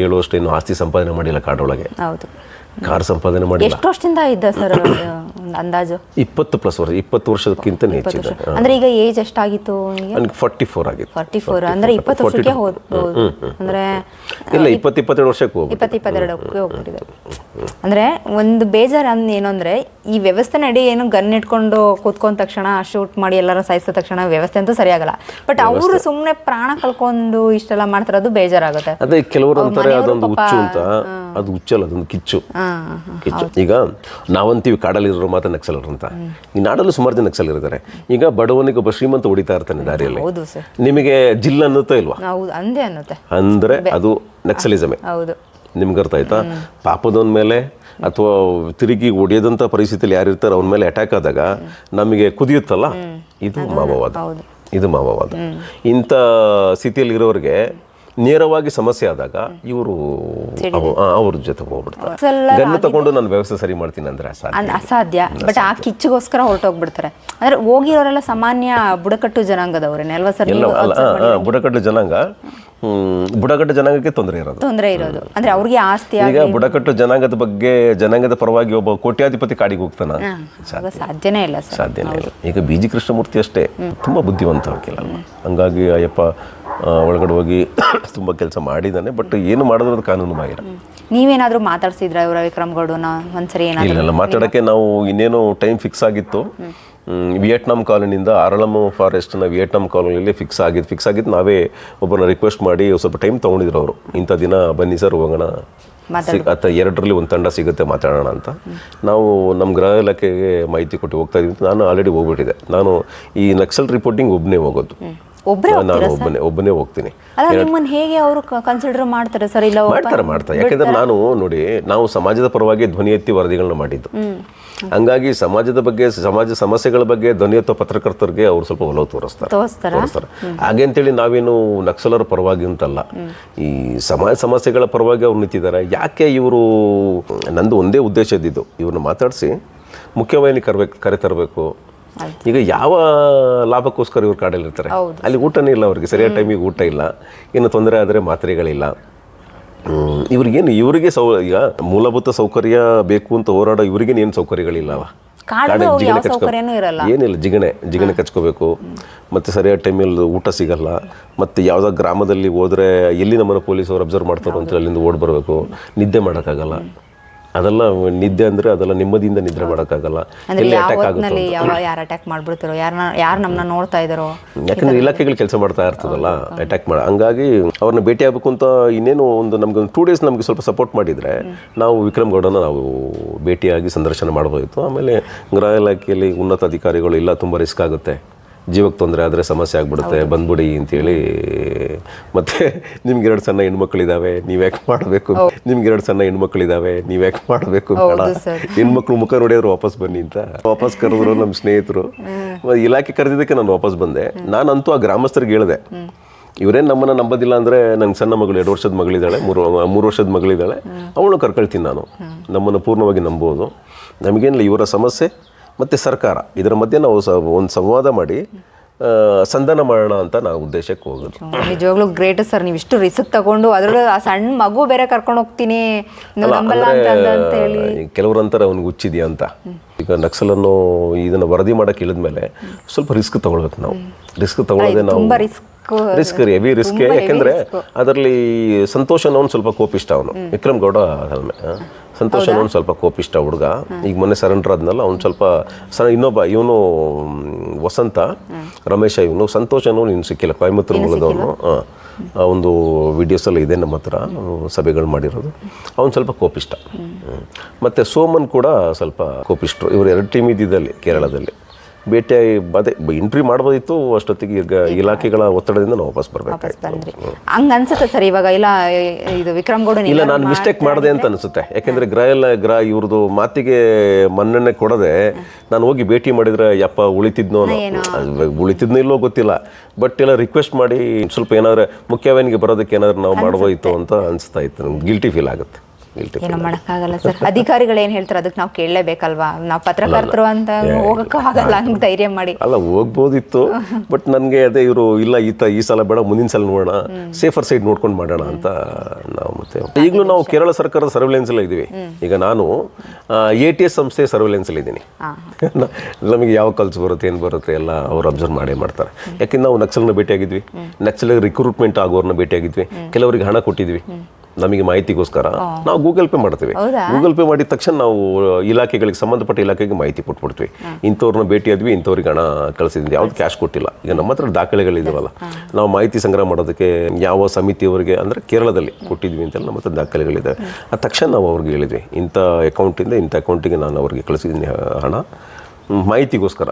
ಹೇಳುವಷ್ಟು ಏನು ಆಸ್ತಿ ಸಂಪಾದನೆ ಮಾಡಿಲ್ಲ ಕಾಡೊಳಗೆ. ಹೌದು. ಕಾರ್ ಸಂಪಾದನೆ ಮಾಡಿ ಎಷ್ಟು ವರ್ಷದಿಂದ ಇದ್ದ ಸರ್ ಒಂದು ಅಂದಾಜು? ಇಪ್ಪತ್ತು ಪ್ಲಸ್ ವರ್ಷ ಇಪ್ಪತ್ತು ವರ್ಷಕ್ಕಿಂತ ಹೆಚ್ಚಿದೆ. ಅಂದ್ರೆ ಈಗ ಏಜ್ ಎಷ್ಟಾಗಿತ್ತು ನನಗೆ ಫಾರ್ಟಿ ಫೋರ್ ಆಗಿತ್ತು. ಫಾರ್ಟಿ ಫೋರ್ ಅಂದ್ರೆ ಇಪ್ಪತ್ತು ವರ್ಷಕ್ಕೆ ಹೋದ್- ಅಂದ್ರೆ ಇಲ್ಲ ಇಪ್ಪತ್ತು ಇಪ್ಪತ್ತೆರಡು ವರ್ಷಕ್ಕೆ ಹೋಗಿ ಇಪ್ಪತ್ತು ಇಪ್ಪತ್ತೆರಡಕ್ಕೆ ಹೋಗ್ಬಿಟ್ಟಿದೆ. ಅಂದ್ರೆ ಒಂದು ಬೇಜಾರು ಅಂದ್ ಏನು ಅಂದ್ರೆ ಈ ವ್ಯವಸ್ಥೆ ನಡಿ ಏನು ಗನ್ ಇಟ್ಕೊಂಡು ಕೂತ್ಕೊಂಡ ತಕ್ಷಣ ಶೂಟ್ ಮಾಡಿ ಎಲ್ಲರೂ ಸಾಯಿಸಿದ ತಕ್ಷಣ ವ್ಯವಸ್ಥೆ ಅಂತೂ ಸರಿಯಾಗಲ್ಲ. ಬಟ್ ಅವರು ಸುಮ್ಮನೆ ಪ್ರಾಣ ಕಳ್ಕೊಂಡು ಇಷ್ಟೆಲ್ಲ ಮಾಡ್ತಿರೋದು ಬೇಜಾರಾಗುತ್ತೆ. ಅದೇ ಕೆಲವರು ಅಂತಾರೆ ಅದೊಂದು ಹುಚ್ಚು ಅಂತ. ಅದು ಹುಚ್ಚಲ್ಲ ಅದೊಂದು ಕಿಚ್ಚು. ಕಿಚ್ಚು. ಈಗ ನಾವಂತೀವಿ ಕಾಡಲ್ಲಿರೋ ಮಾತ್ರ ನಕ್ಸಲರು ಅಂತ. ಈ ನಾಡಲ್ಲೂ ಸುಮಾರು ಜನ ನಕ್ಸಲ್ ಇರ್ತಾರೆ ಈಗ ಬಡವನಿಗೆ ಒಬ್ಬ ಶ್ರೀಮಂತ ಹೊಡಿತಾ ಇರ್ತಾನೆ ದಾರಿಯಲ್ಲಿ. ನಿಮಗೆ ಜಿಲ್ಲ ಅನ್ನುತ್ತಾ ಇಲ್ವಾ? ಅಂದ್ರೆ ಅದು ನಕ್ಸಲಿಸಮೇ. ಹೌದು. ನಿಮ್ಗೆ ಅರ್ಥ ಆಯ್ತಾ? ಪಾಪದವನ ಮೇಲೆ ಅಥವಾ ತಿರುಗಿ ಒಡೆಯದಂಥ ಪರಿಸ್ಥಿತಿಯಲ್ಲಿ ಯಾರು ಇರ್ತಾರೆ ಅವನ ಮೇಲೆ ಅಟ್ಯಾಕ್ ಆದಾಗ ನಮಗೆ ಕುದಿಯುತ್ತಲ್ಲ? ಇದು ಮಾವವಾದ. ಇದು ಮಾವವಾದ. ಇಂಥ ಸ್ಥಿತಿಯಲ್ಲಿ ಇರೋರಿಗೆ ನೇರವಾಗಿ ಸಮಸ್ಯೆ ಆದಾಗ ಇವರು ಅವ್ರ ಜೊತೆ ಹೋಗ್ಬಿಡ್ತಾರೆ. ತಗೊಂಡು ನಾನು ವ್ಯವಸ್ಥೆ ಸರಿ ಮಾಡ್ತೀನಿ ಅಂದ್ರೆ ಅಸಾಧ್ಯ. ಬಟ್ ಆ ಕಿಚ್ಚಿಗೋಸ್ಕರ ಹೊರಟೋಗ್ಬಿಡ್ತಾರೆ. ಅಂದ್ರೆ ಹೋಗಿರೋರೆಲ್ಲ ಸಾಮಾನ್ಯ ಬುಡಕಟ್ಟು ಜನಾಂಗದವ್ರೆ ಅಲ್ವಾ ಸರ್ ಬುಡಕಟ್ಟು ಜನಾಂಗ ಬುಡಕಟ್ಟು ಜನಾಂಗಕ್ಕೆ ತೊಂದರೆ ಇರೋದು. ತೊಂದರೆ ಇರೋದು. ಅಂದ್ರೆ ಅವ್ರಿಗೆ ಆಸ್ತಿ ಈಗ ಬುಡಕಟ್ಟು ಜನಾಂಗದ ಬಗ್ಗೆ ಜನಾಂಗದ ಪರವಾಗಿ ಒಬ್ಬ ಕೋಟ್ಯಾಧಿಪತಿ ಕಾಡಿಗೆ ಹೋಗ್ತಾನ? ಸಾಧ್ಯನೇ ಇಲ್ಲ ಸಾಧ್ಯನೇ ಇಲ್ಲ. ಈಗ ಬಿ ಜಿ ಕೃಷ್ಣಮೂರ್ತಿ ಅಷ್ಟೇ. ತುಂಬಾ ಬುದ್ಧಿವಂತ ವಕೀಲ ಹಂಗಾಗಿ ಅಯ್ಯಪ್ಪ ಒಳಗಡೆ ಹೋಗಿ ತುಂಬ ಕೆಲಸ ಮಾಡಿದ್ದಾನೆ ಬಟ್ ಏನು ಮಾಡಿದ್ರೆ ಅದು ಕಾನೂನು ಬಾಹಿರ. ನೀವೇನಾದರೂ ಮಾತಾಡ್ಸಿದ್ರ ಇವರ ವಿಕ್ರಮ್ ಗೌಡನ? ಒಂದ್ಸರಿ ಏನಾದ್ರು ಮಾತಾಡೋಕ್ಕೆ ನಾವು ಇನ್ನೇನು ಟೈಮ್ ಫಿಕ್ಸ್ ಆಗಿತ್ತು. ವಿಯೆಟ್ನಾಂ ಕಾಲೋನಿಯಿಂದ ಅರಳಮು ಫಾರೆಸ್ಟ್ನ ವಿಯೆಟ್ನಾಂ ಕಾಲೋನಿಯಲ್ಲಿ ಫಿಕ್ಸ್ ಆಗಿದ್ದು ಫಿಕ್ಸ್ ಆಗಿದ್ದು ನಾವೇ ಒಬ್ಬರನ್ನ ರಿಕ್ವೆಸ್ಟ್ ಮಾಡಿ ಸ್ವಲ್ಪ ಟೈಮ್ ತೊಗೊಂಡಿದ್ರು ಅವರು. ಇಂಥ ದಿನ ಬನ್ನಿ ಸರ್ ಹೋಗೋಣ. ಅಥವಾ ಎರಡರಲ್ಲಿ ಒಂದು ತಂಡ ಸಿಗುತ್ತೆ ಮಾತಾಡೋಣ ಅಂತ. ನಾವು ನಮ್ಮ ಗೃಹ ಇಲಾಖೆಗೆ ಮಾಹಿತಿ ಕೊಟ್ಟು ಹೋಗ್ತಾ ಇದ್ದೀವಿ ನಾನು ಆಲ್ರೆಡಿ ಹೋಗ್ಬಿಟ್ಟಿದೆ ನಾನು ಈ ನಕ್ಸಲ್ ರಿಪೋರ್ಟಿಂಗ್ ಒಬ್ಬನೇ ಹೋಗೋದು. ಒಬ್ರೇ ನಾನು ಒಬ್ಬನೇ ಒಬ್ಬನೇ ಹೋಗ್ತೀನಿ. ಅಲ್ಲ ನಿಮ್ಮನ್ನ ಹೇಗೆ ಅವರು ಕನ್ಸಿಡರ್ ಮಾಡ್ತಾರೆ ಸರ್? ಇಲ್ಲ ಮಾಡ್ತಾರೆ ಮಾಡ್ತಾರೆ. ಯಾಕಂದ್ರೆ ನಾನು ನೋಡಿ ನಾವು ಸಮಾಜದ ಪರವಾಗಿ ಧ್ವನಿ ಎತ್ತಿ ವರದಿಗಳನ್ನ ಮಾಡಿದ್ದು. ಹಂಗಾಗಿ ಸಮಾಜದ ಬಗ್ಗೆ ಸಮಾಜ ಸಮಸ್ಯೆಗಳ ಬಗ್ಗೆ ಧ್ವನಿ ಎತ್ತೋ ಪತ್ರಕರ್ತರಿಗೆ ಅವ್ರು ಸ್ವಲ್ಪ ಒಲವು ತೋರಿಸ್ತಾರೆ. ತೋರಿಸ್ತಾರ? ತೋರಿಸ್ತಾರೆ. ಹಾಗೆ ಅಂತೇಳಿ ನಾವೇನು ನಕ್ಸಲರ ಪರವಾಗಿ ಅಂತಲ್ಲ. ಈ ಸಮಾಜ ಸಮಸ್ಯೆಗಳ ಪರವಾಗಿ ಅವ್ರು ನಿಂತಿದ್ದಾರೆ. ಯಾಕೆ ಇವರು ನಂದು ಒಂದೇ ಉದ್ದೇಶ ಇದ್ದಿದ್ದು. ಇವ್ರನ್ನ ಮಾತಾಡಿಸಿ ಮುಖ್ಯವಾಹಿನಿ ಕರ್ಬೇಕು ಕರೆ ತರಬೇಕು ಈಗ ಯಾವ ಲಾಭಕ್ಕೋಸ್ಕರ ಇವ್ರು ಕಾಡಲ್ಲಿರ್ತಾರೆ? ಅಲ್ಲಿ ಊಟನೇ ಇಲ್ಲ ಅವ್ರಿಗೆ. ಸರಿಯಾದ ಟೈಮಿಗೆ ಊಟ ಇಲ್ಲ. ಇನ್ನು ತೊಂದರೆ ಆದರೆ ಮಾತ್ರೆಗಳಿಲ್ಲ. ಇವ್ರಿಗೇನು ಇವರಿಗೆ ಸೌ ಈಗ ಮೂಲಭೂತ ಸೌಕರ್ಯ ಬೇಕು ಅಂತ ಹೋರಾಡೋ ಇವ್ರಿಗೇನು ಏನು ಸೌಕರ್ಯಗಳಿಲ್ಲವ ಅವ್ರು ಏನಿಲ್ಲ ಜಿಗಣೆ ಜಿಗಣೆ ಕಚ್ಕೋಬೇಕು. ಮತ್ತು ಸರಿಯಾದ ಟೈಮಲ್ಲಿ ಊಟ ಸಿಗಲ್ಲ. ಮತ್ತು ಯಾವುದೋ ಗ್ರಾಮದಲ್ಲಿ ಹೋದ್ರೆ ಎಲ್ಲಿ ನಮ್ಮನ್ನು ಪೊಲೀಸರು ಅಬ್ಸರ್ವ್ ಮಾಡ್ತಾರೋ ಅಂತ ಅಲ್ಲಿಂದ ಓಡ್ ಬರಬೇಕು. ನಿದ್ದೆ ಮಾಡೋಕ್ಕಾಗಲ್ಲ. ಅದೆಲ್ಲ ನಿದ್ದೆ ಅಂದ್ರೆ ಅದೆಲ್ಲ ನೆಮ್ಮದಿಯಿಂದ ನಿದ್ರೆ ಮಾಡೋಕ್ಕಾಗಲ್ಲ. ಅಂದ್ರೆ ಎಲ್ಲಿ ಯಾವ ಅಟ್ಯಾಕ್ ಆಗುತ್ತೋ ಯಾವ ಯಾರು ಅಟ್ಯಾಕ್ ಮಾಡ್ಬಿಡ್ತಿರೋ ಯಾರನ್ನ ಯಾರು ನಮ್ಮನ್ನ ನೋಡ್ತಾ ಇದಾರೋ ಯಾಕಂದ್ರೆ ಇಲಾಖೆಗಳು ಕೆಲಸ ಮಾಡ್ತಾ ಇರ್ತದಲ್ಲ ಅಟ್ಯಾಕ್ ಮಾಡಿ ಹಂಗಾಗಿ ಅವ್ರನ್ನ ಭೇಟಿ ಆಗಬೇಕು ಅಂತ ಇನ್ನೇನು ಒಂದು ನಮ್ಗೆ ಒಂದು ಟೂ ಡೇಸ್ ನಮಗೆ ಸ್ವಲ್ಪ ಸಪೋರ್ಟ್ ಮಾಡಿದರೆ ನಾವು ವಿಕ್ರಮ್ ಗೌಡನ ನಾವು ಭೇಟಿಯಾಗಿ ಸಂದರ್ಶನ ಮಾಡ್ಬೋದಿತ್ತು ಆಮೇಲೆ ಗೃಹ ಇಲಾಖೆಯಲ್ಲಿ ಉನ್ನತ ಅಧಿಕಾರಿಗಳು ಇಲ್ಲ ತುಂಬ ರಿಸ್ಕ್ ಆಗುತ್ತೆ. ಜೀವಕ್ಕೆ ತೊಂದರೆ ಆದರೆ ಸಮಸ್ಯೆ ಆಗ್ಬಿಡುತ್ತೆ ಬಂದ್ಬಿಡಿ ಅಂತೇಳಿ. ಮತ್ತೆ ನಿಮ್ಗೆ ಎರಡು ಸಣ್ಣ ಹೆಣ್ಮಕ್ಳಿದಾವೆ ನೀವು ಯಾಕೆ ಮಾಡಬೇಕು? ನಿಮ್ಗೆ ಎರಡು ಸಣ್ಣ ಹೆಣ್ಮಕ್ಳಿದಾವೆ ನೀವು ಯಾಕೆ ಮಾಡಬೇಕು ಬೇಡ. ಹೆಣ್ಮಕ್ಳು ಮುಖ ನೋಡಿದ್ರು ವಾಪಸ್ ಬನ್ನಿ ಅಂತ. ವಾಪಸ್ ಕರೆದ್ರು ನಮ್ಮ ಸ್ನೇಹಿತರು. ಇಲಾಖೆ ಕರೆದಿದ್ದಕ್ಕೆ ನಾನು ವಾಪಸ್ ಬಂದೆ. ನಾನಂತೂ ಆ ಗ್ರಾಮಸ್ಥರಿಗೆ ಹೇಳಿದೆ. ಇವರೇನು ನಮ್ಮನ್ನ ನಂಬೋದಿಲ್ಲ ಅಂದ್ರೆ ನಂಗೆ ಸಣ್ಣ ಮಗಳು ಎರಡು ವರ್ಷದ ಮಗಳಿದ್ದಾಳೆ ಮೂರು ಮೂರು ವರ್ಷದ ಮಗಳಿದ್ದಾಳೆ. ಅವಳು ಕರ್ಕೊಳ್ತೀನಿ ನಾನು. ನಮ್ಮನ್ನು ಪೂರ್ಣವಾಗಿ ನಂಬೋದು. ನಮಗೇನಿಲ್ಲ ಇವರ ಸಮಸ್ಯೆ ಮತ್ತು ಸರ್ಕಾರ ಇದರ ಮಧ್ಯೆ ನಾವು ಸ ಒಂದು ಸಂವಾದ ಮಾಡಿ ಸಂಧಾನ ಮಾಡೋಣ ಅಂತ ನಾವು ಉದ್ದೇಶಕ್ಕೆ ಹೋಗೋದು. ನಿಜವಾಗ್ಲೂ ಗ್ರೇಟ್ ಸರ್. ನೀವು ಇಷ್ಟು ರಿಸ್ಕ್ ತಗೊಂಡು ಅದ್ರಲ್ಲೂ ಆ ಸಣ್ಣ ಮಗು ಬೇರೆ ಕರ್ಕೊಂಡು ಹೋಗ್ತೀನಿ ಕೆಲವರು ಅಂತಾರೆ ಅವ್ನಿಗೆ ಹುಚ್ಚಿದ್ಯಾ ಅಂತ. ಈಗ ನಕ್ಸಲನ್ನು ಇದನ್ನ ವರದಿ ಮಾಡಕ್ಕೆ ಇಳಿದ್ಮೇಲೆ ಸ್ವಲ್ಪ ರಿಸ್ಕ್ ತಗೊಳ್ಬೇಕು ನಾವು. ರಿಸ್ಕ್ ತಗೊಳ್ಳೋದೇ ನಾವು ರಿಸ್ಕ್ ರೀ ಹೆವಿ ರಿಸ್ಕ್ ಯಾಕೆಂದ್ರೆ ಅದರಲ್ಲಿ ಸಂತೋಷ ಅನ್ನೋನು ಸ್ವಲ್ಪ ಕೋಪಿಷ್ಟ ಅವನು. ವಿಕ್ರಮ್ ಗೌಡ ಸಂತೋಷ ಒಂದು ಸ್ವಲ್ಪ ಕೋಪಿಷ್ಟ ಹುಡುಗ. ಈಗ ಮೊನ್ನೆ ಸರೆಂಡರ್ ಆದ್ನಲ್ಲ ಅವ್ನು ಸ್ವಲ್ಪ ಸರ್ ಇನ್ನೊಬ್ಬ ಇವನು ವಸಂತ ರಮೇಶ ಇವನು ಸಂತೋಷ ಅನ್ನೋನು ಇನ್ನು ಸಿಕ್ಕಿಲ್ಲ ಕೊಯಮತ್ತೂರು ಮೂಲದವನು. ಆ ಒಂದು ವಿಡಿಯೋಸ್ ಎಲ್ಲ ಇದೆ ನಮ್ಮ ಹತ್ರ ಸಭೆಗಳು ಮಾಡಿರೋದು. ಅವ್ನು ಸ್ವಲ್ಪ ಕೋಪಿಷ್ಟ. ಮತ್ತೆ ಸೋಮನ್ ಕೂಡ ಸ್ವಲ್ಪ ಕೋಪಿಷ್ಟರು. ಇವರು ಎರಡು ಟೀಮ್ ಇದ್ದಿದ್ದಲ್ಲಿ ಕೇರಳದಲ್ಲಿ. ಭೇಟಿಯಾಗಿ ಬದೇ ಎಂಟ್ರಿ ಮಾಡ್ಬೋದಿತ್ತು ಅಷ್ಟೊತ್ತಿಗೆ ಈಗ ಇಲಾಖೆಗಳ ಒತ್ತಡದಿಂದ ನಾವು ವಾಪಸ್ ಬರ್ಬೇಕಾಯ್ತು. ಬಂದ್ರಿ. ಹಂಗ ಅನ್ಸುತ್ತೆ ಸರ್ ಇವಾಗ ಇಲ್ಲ ಇದು ವಿಕ್ರಮ್ ಗೌಡ ಇಲ್ಲ ನಾನು ಮಿಸ್ಟೇಕ್ ಮಾಡಿದೆ ಅಂತ ಅನಿಸುತ್ತೆ. ಯಾಕೆಂದ್ರೆ ಗ್ರಹ ಎಲ್ಲ ಗ್ರಹ ಇವ್ರದ್ದು ಮಾತಿಗೆ ಮನ್ನಣೆ ಕೊಡದೆ ನಾನು ಹೋಗಿ ಭೇಟಿ ಮಾಡಿದ್ರೆ ಯಪ್ಪ ಉಳಿತಿದ್ನೋ ಉಳಿತಿದ್ನೋ ಇಲ್ಲೋ ಗೊತ್ತಿಲ್ಲ. ಬಟ್ ಎಲ್ಲ ರಿಕ್ವೆಸ್ಟ್ ಮಾಡಿ ಸ್ವಲ್ಪ ಏನಾದ್ರೆ ಮುಖ್ಯವಾಹಿನಿಗೆ ಬರೋದಕ್ಕೆ ಏನಾದ್ರು ನಾವು ಮಾಡ್ಬೋದಿತ್ತು ಅಂತ ಅನಿಸ್ತಾ ಇತ್ತು. ನಮ್ಗೆ ಗಿಲ್ಟಿ ಫೀಲ್ ಆಗುತ್ತೆ. ಏನೋ ಮಾಡೋಕ್ಕಾಗಲ್ಲ ಸರ್. ಅಧಿಕಾರಿಗಳು ಏನು ಹೇಳ್ತಾರೆ ಅದಕ್ಕೆ ನಾವು ಕೇಳಲೇಬೇಕಲ್ವಾ? ನಾವು ಪತ್ರಕರ್ತರು ಅಂತ ಹೋಗಕ್ಕೂ ಆಗಲ್ಲ ಹಂಗೆ ಧೈರ್ಯ ಮಾಡಿ. ಅಲ್ಲ ಹೋಗ್ಬೋದಿತ್ತು. ಬಟ್ ನನಗೆ ಅದೇ ಇವರು ಇಲ್ಲ ಈ ತ ಈ ಸಲ ಬೇಡ ಮುಂದಿನ ಸಲ ನೋಡೋಣ. ಸೇಫರ್ ಸೈಡ್ ನೋಡ್ಕೊಂಡು ಮಾಡೋಣ ಅಂತ ನಾವು ಮತ್ತೆ ಈಗಲೂ ನಾವು ಕೇರಳ ಸರ್ಕಾರದ ಸರ್ವೆಲೆನ್ಸ್ ಎಲ್ಲ ಇದ್ದೀವಿ. ಈಗ ನಾನು ಎ ಟಿ ಎಸ್ ಸಂಸ್ಥೆ ಸರ್ವೆಲೆನ್ಸ್ ಅಲ್ಲಿ ಇದ್ದೀನಿ. ನಮಗೆ ಯಾವ ಕಲ್ಸ್ ಬರುತ್ತೆ ಏನು ಬರುತ್ತೆ ಎಲ್ಲ ಅವ್ರು ಅಬ್ಸರ್ವ್ ಮಾಡೇ ಮಾಡ್ತಾರೆ. ಯಾಕೆಂದ್ರೆ ನಾವು ನಕ್ಸಲ್ನ ಭೇಟಿಯಾಗಿದ್ವಿ. ನಕ್ಸಲ್ ರಿಕ್ರೂಟ್ಮೆಂಟ್ ಆಗೋರ್ನ ಭೇಟಿಯಾಗಿದ್ವಿ. ಕೆಲವರಿಗೆ ಹಣ ಕೊಟ್ಟಿದ್ವಿ. ನಮಗೆ ಮಾಹಿತಿಗೋಸ್ಕರ ನಾವು ಗೂಗಲ್ ಪೇ ಮಾಡ್ತೀವಿ? ಗೂಗಲ್ ಪೇ ಮಾಡಿದ ತಕ್ಷಣ ನಾವು ಇಲಾಖೆಗಳಿಗೆ ಸಂಬಂಧಪಟ್ಟ ಇಲಾಖೆಗೆ ಮಾಹಿತಿ ಕೊಟ್ಬಿಡ್ತೀವಿ. ಇಂಥವ್ರನ್ನ ಭೇಟಿ ಆದ್ವಿ ಇಂಥವ್ರಿಗೆ ಹಣ ಕಳಿಸಿದ್ವಿ. ಯಾವ್ದು ಕ್ಯಾಶ್ ಕೊಟ್ಟಿಲ್ಲ. ಈಗ ನಮ್ಮ ಹತ್ರ ದಾಖಲೆಗಳಿದಾವಲ್ಲ ನಾವು ಮಾಹಿತಿ ಸಂಗ್ರಹ ಮಾಡೋದಕ್ಕೆ ಯಾವ ಸಮಿತಿಯವರಿಗೆ ಅಂದರೆ ಕೇರಳದಲ್ಲಿ ಕೊಟ್ಟಿದ್ವಿ ಅಂತೆಲ್ಲ ನಮ್ಮ ಹತ್ರ ದಾಖಲೆಗಳಿದೆ ಆ ತಕ್ಷಣ ನಾವು ಅವ್ರಿಗೆ ಹೇಳಿದ್ವಿ ಇಂಥ ಅಕೌಂಟಿಂದ ಇಂಥ ಅಕೌಂಟಿಗೆ ನಾನು ಅವ್ರಿಗೆ ಕಳಿಸಿದ್ದೀನಿ ಹಣ. ಮಾಹಿತಿಗೋಸ್ಕರ.